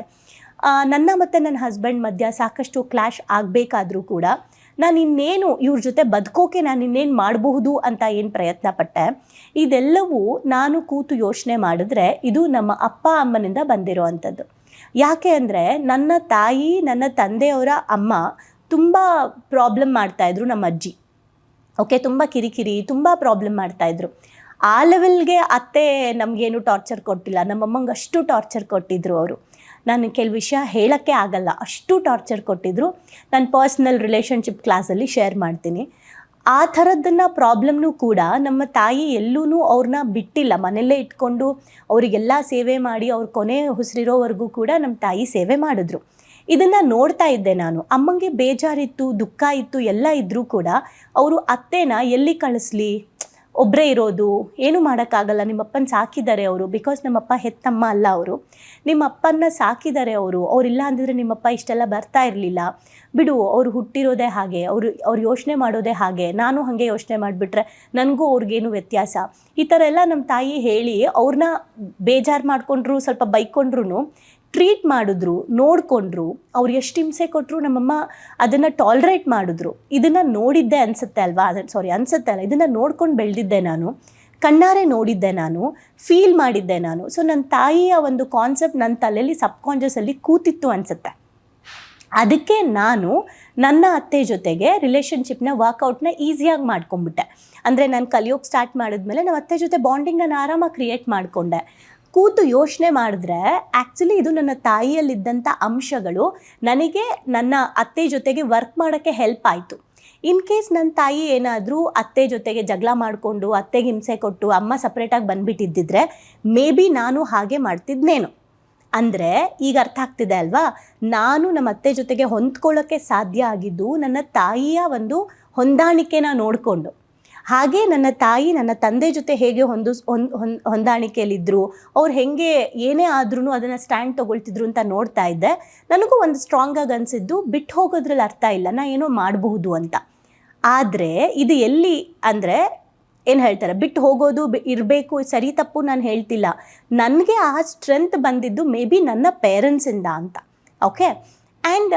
ನನ್ನ ಮತ್ತು ನನ್ನ ಹಸ್ಬೆಂಡ್ ಮಧ್ಯ ಸಾಕಷ್ಟು ಕ್ಲಾಶ್ ಆಗಬೇಕಾದ್ರೂ ಕೂಡ ನಾನು ಇನ್ನೇನು ಇವ್ರ ಜೊತೆ ಬದುಕೋಕೆ ನಾನು ಇನ್ನೇನು ಮಾಡಬಹುದು ಅಂತ ಏನು ಪ್ರಯತ್ನ ಪಟ್ಟೆ ಇದೆಲ್ಲವೂ ನಾನು ಕೂತು ಯೋಚನೆ ಮಾಡಿದ್ರೆ ಇದು ನಮ್ಮ ಅಪ್ಪ ಅಮ್ಮನಿಂದ ಬಂದಿರೋ ಯಾಕೆ ಅಂದರೆ ನನ್ನ ತಾಯಿ, ನನ್ನ ತಂದೆಯವರ ಅಮ್ಮ ತುಂಬ ಪ್ರಾಬ್ಲಮ್ ಮಾಡ್ತಾಯಿದ್ರು ನಮ್ಮ ಅಜ್ಜಿ. ಓಕೆ ತುಂಬ ಕಿರಿಕಿರಿ, ತುಂಬ ಪ್ರಾಬ್ಲಮ್ ಮಾಡ್ತಾಯಿದ್ರು ಆ ಲೆವೆಲ್ಗೆ ಅತ್ತೆ ನಮಗೇನು ಟಾರ್ಚರ್ ಕೊಟ್ಟಿಲ್ಲ. ನಮ್ಮಮ್ಮಂಗೆ ಅಷ್ಟು ಟಾರ್ಚರ್ ಕೊಟ್ಟಿದ್ರು ಅವರು. ನಾನು ಕೆಲವು ವಿಷಯ ಹೇಳೋಕ್ಕೆ ಆಗಲ್ಲ. ಅಷ್ಟು ಟಾರ್ಚರ್ ಕೊಟ್ಟಿದ್ರು. ನಾನು ಪರ್ಸ್ನಲ್ ರಿಲೇಷನ್ಶಿಪ್ ಕ್ಲಾಸಲ್ಲಿ ಶೇರ್ ಮಾಡ್ತೀನಿ. ಆ ಥರದ್ದನ್ನು ಪ್ರಾಬ್ಲಮ್ನೂ ಕೂಡ ನಮ್ಮ ತಾಯಿ ಎಲ್ಲೂ ಅವ್ರನ್ನ ಬಿಟ್ಟಿಲ್ಲ. ಮನೆಯಲ್ಲೇ ಇಟ್ಕೊಂಡು ಅವರಿಗೆಲ್ಲ ಸೇವೆ ಮಾಡಿ ಅವ್ರ ಕೊನೆ ಉಸಿರಿರೋವರೆಗೂ ಕೂಡ ನಮ್ಮ ತಾಯಿ ಸೇವೆ ಮಾಡಿದ್ರು. ಇದನ್ನು ನೋಡ್ತಾ ಇದ್ದೆ ನಾನು. ಅಮ್ಮಂಗೆ ಬೇಜಾರಿತ್ತು, ದುಃಖ ಇತ್ತು, ಎಲ್ಲ ಇದ್ದರೂ ಕೂಡ ಅವರು ಅತ್ತೆನ ಎಲ್ಲಿ ಕಳಿಸ್ಲಿ? ಒಬ್ಬರೇ ಇರೋದು, ಏನು ಮಾಡೋಕ್ಕಾಗಲ್ಲ, ನಿಮ್ಮಪ್ಪನ ಸಾಕಿದ್ದಾರೆ ಅವರು ಬಿಕಾಸ್ ನಮ್ಮಪ್ಪ ಹೆತ್ತಮ್ಮ ಅಲ್ಲ ಅವರು. ನಿಮ್ಮ ಅಪ್ಪನ ಸಾಕಿದ್ದಾರೆ ಅವರು ಅವರಿಲ್ಲ ಅಂದಿದ್ರೆ ನಿಮ್ಮಪ್ಪ ಇಷ್ಟೆಲ್ಲ ಬರ್ತಾ ಇರಲಿಲ್ಲ. ಬಿಡು, ಅವ್ರು ಹುಟ್ಟಿರೋದೇ ಹಾಗೆ, ಅವರು, ಅವ್ರು ಯೋಚನೆ ಮಾಡೋದೇ ಹಾಗೆ, ನಾನು ಹಾಗೆ ಯೋಚನೆ ಮಾಡಿಬಿಟ್ರೆ ನನಗೂ ಅವ್ರಿಗೇನು ವ್ಯತ್ಯಾಸ. ಈ ಥರ ಎಲ್ಲ ನಮ್ಮ ತಾಯಿ ಹೇಳಿ ಅವ್ರನ್ನ ಬೇಜಾರು ಮಾಡಿಕೊಂಡ್ರು, ಸ್ವಲ್ಪ ಬೈಕೊಂಡ್ರು ಟ್ರೀಟ್ ಮಾಡಿದ್ರು, ನೋಡಿಕೊಂಡ್ರು, ಅವ್ರು ಎಷ್ಟು ಹಿಂಸೆ ಕೊಟ್ಟರು ನಮ್ಮಮ್ಮ ಅದನ್ನು ಟಾಲ್ರೇಟ್ ಮಾಡಿದ್ರು. ಇದನ್ನು ನೋಡಿದ್ದೆ ಅನಿಸುತ್ತೆ ಅಲ್ವಾ? ಅದನ್ನು ಸಾರಿ ಅನಿಸುತ್ತೆ ಅಲ್ಲ. ಇದನ್ನು ನೋಡ್ಕೊಂಡು ಬೆಳೆದಿದ್ದೆ ನಾನು, ಕಣ್ಣಾರೆ ನೋಡಿದ್ದೆ ನಾನು ಫೀಲ್ ಮಾಡಿದ್ದೆ ನಾನು. ಸೊ ನನ್ನ ತಾಯಿಯ ಒಂದು ಕಾನ್ಸೆಪ್ಟ್ ನನ್ನ ತಲೆಯಲ್ಲಿ ಸಬ್ಕಾನ್ಷಿಯಸಲ್ಲಿ ಕೂತಿತ್ತು ಅನಿಸುತ್ತೆ. ಅದಕ್ಕೆ ನಾನು ನನ್ನ ಅತ್ತೆ ಜೊತೆಗೆ ರಿಲೇಷನ್ಶಿಪ್ನ ವರ್ಕೌಟ್ನ ಈಸಿಯಾಗಿ ಮಾಡ್ಕೊಂಬಿಟ್ಟೆ ಅಂದರೆ ನಾನು ಕಲಿಯೋಕೆ ಸ್ಟಾರ್ಟ್ ಮಾಡಿದ್ಮೇಲೆ ನಮ್ಮ ಅತ್ತೆ ಜೊತೆ ಬಾಂಡಿಂಗ್ ನಾನು ಆರಾಮಾಗಿ ಕ್ರಿಯೇಟ್ ಮಾಡಿಕೊಂಡೆ. ಕೂತು ಯೋಚನೆ ಮಾಡಿದ್ರೆ ಆ್ಯಕ್ಚುಲಿ ಇದು ನನ್ನ ತಾಯಿಯಲ್ಲಿದ್ದಂಥ ಅಂಶಗಳು ನನಗೆ ನನ್ನ ಅತ್ತೆ ಜೊತೆಗೆ ವರ್ಕ್ ಮಾಡೋಕ್ಕೆ ಹೆಲ್ಪ್ ಆಯಿತು. ಇನ್ ಕೇಸ್ ನನ್ನ ತಾಯಿ ಏನಾದರೂ ಅತ್ತೆ ಜೊತೆಗೆ ಜಗಳ ಮಾಡಿಕೊಂಡು, ಅತ್ತೆಗೆ ಹಿಂಸೆ ಕೊಟ್ಟು, ಅಮ್ಮ ಸಪ್ರೇಟಾಗಿ ಬಂದುಬಿಟ್ಟಿದ್ದಿದ್ರೆ ಮೇ ಬಿ ನಾನು ಹಾಗೆ ಮಾಡ್ತಿದ್ನೇನು. ಅಂದರೆ ಈಗ ಅರ್ಥ ಆಗ್ತಿದೆ ಅಲ್ವಾ? ನಾನು ನಮ್ಮ ಅತ್ತೆ ಜೊತೆಗೆ ಹೊಂದ್ಕೊಳ್ಳೋಕ್ಕೆ ಸಾಧ್ಯ ಆಗಿದ್ದು ನನ್ನ ತಾಯಿಯ ಒಂದು ಹೊಂದಾಣಿಕೆನ ನೋಡಿಕೊಂಡು. ಹಾಗೆ ನನ್ನ ತಾಯಿ ನನ್ನ ತಂದೆ ಜೊತೆ ಹೇಗೆ ಹೊಂದು ಹೊಂದ್ ಹೊಂದ್ ಹೊಂದಾಣಿಕೆಯಲ್ಲಿದ್ದರು ಅವ್ರು ಹೇಗೆ ಏನೇ ಆದ್ರೂ ಅದನ್ನು ಸ್ಟ್ಯಾಂಡ್ ತೊಗೊಳ್ತಿದ್ರು ಅಂತ ನೋಡ್ತಾ ಇದ್ದೆ. ನನಗೂ ಒಂದು ಸ್ಟ್ರಾಂಗಾಗಿ ಅನಿಸಿದ್ದು ಬಿಟ್ಟು ಹೋಗೋದ್ರಲ್ಲಿ ಅರ್ಥ ಇಲ್ಲ, ನಾ ಏನೋ ಮಾಡಬಹುದು ಅಂತ. ಆದರೆ ಇದು ಎಲ್ಲಿ ಅಂದರೆ ಏನು ಹೇಳ್ತಾರೆ ಬಿಟ್ಟು ಹೋಗೋದು ಇರಬೇಕು, ಸರಿ ತಪ್ಪು ನಾನು ಹೇಳ್ತಿಲ್ಲ. ನನಗೆ ಆ ಸ್ಟ್ರೆಂತ್ ಬಂದಿದ್ದು, ಮೇ ಬಿ ನನ್ನ ಪೇರೆಂಟ್ಸಿಂದ ಅಂತ. ಓಕೆ ಆ್ಯಂಡ್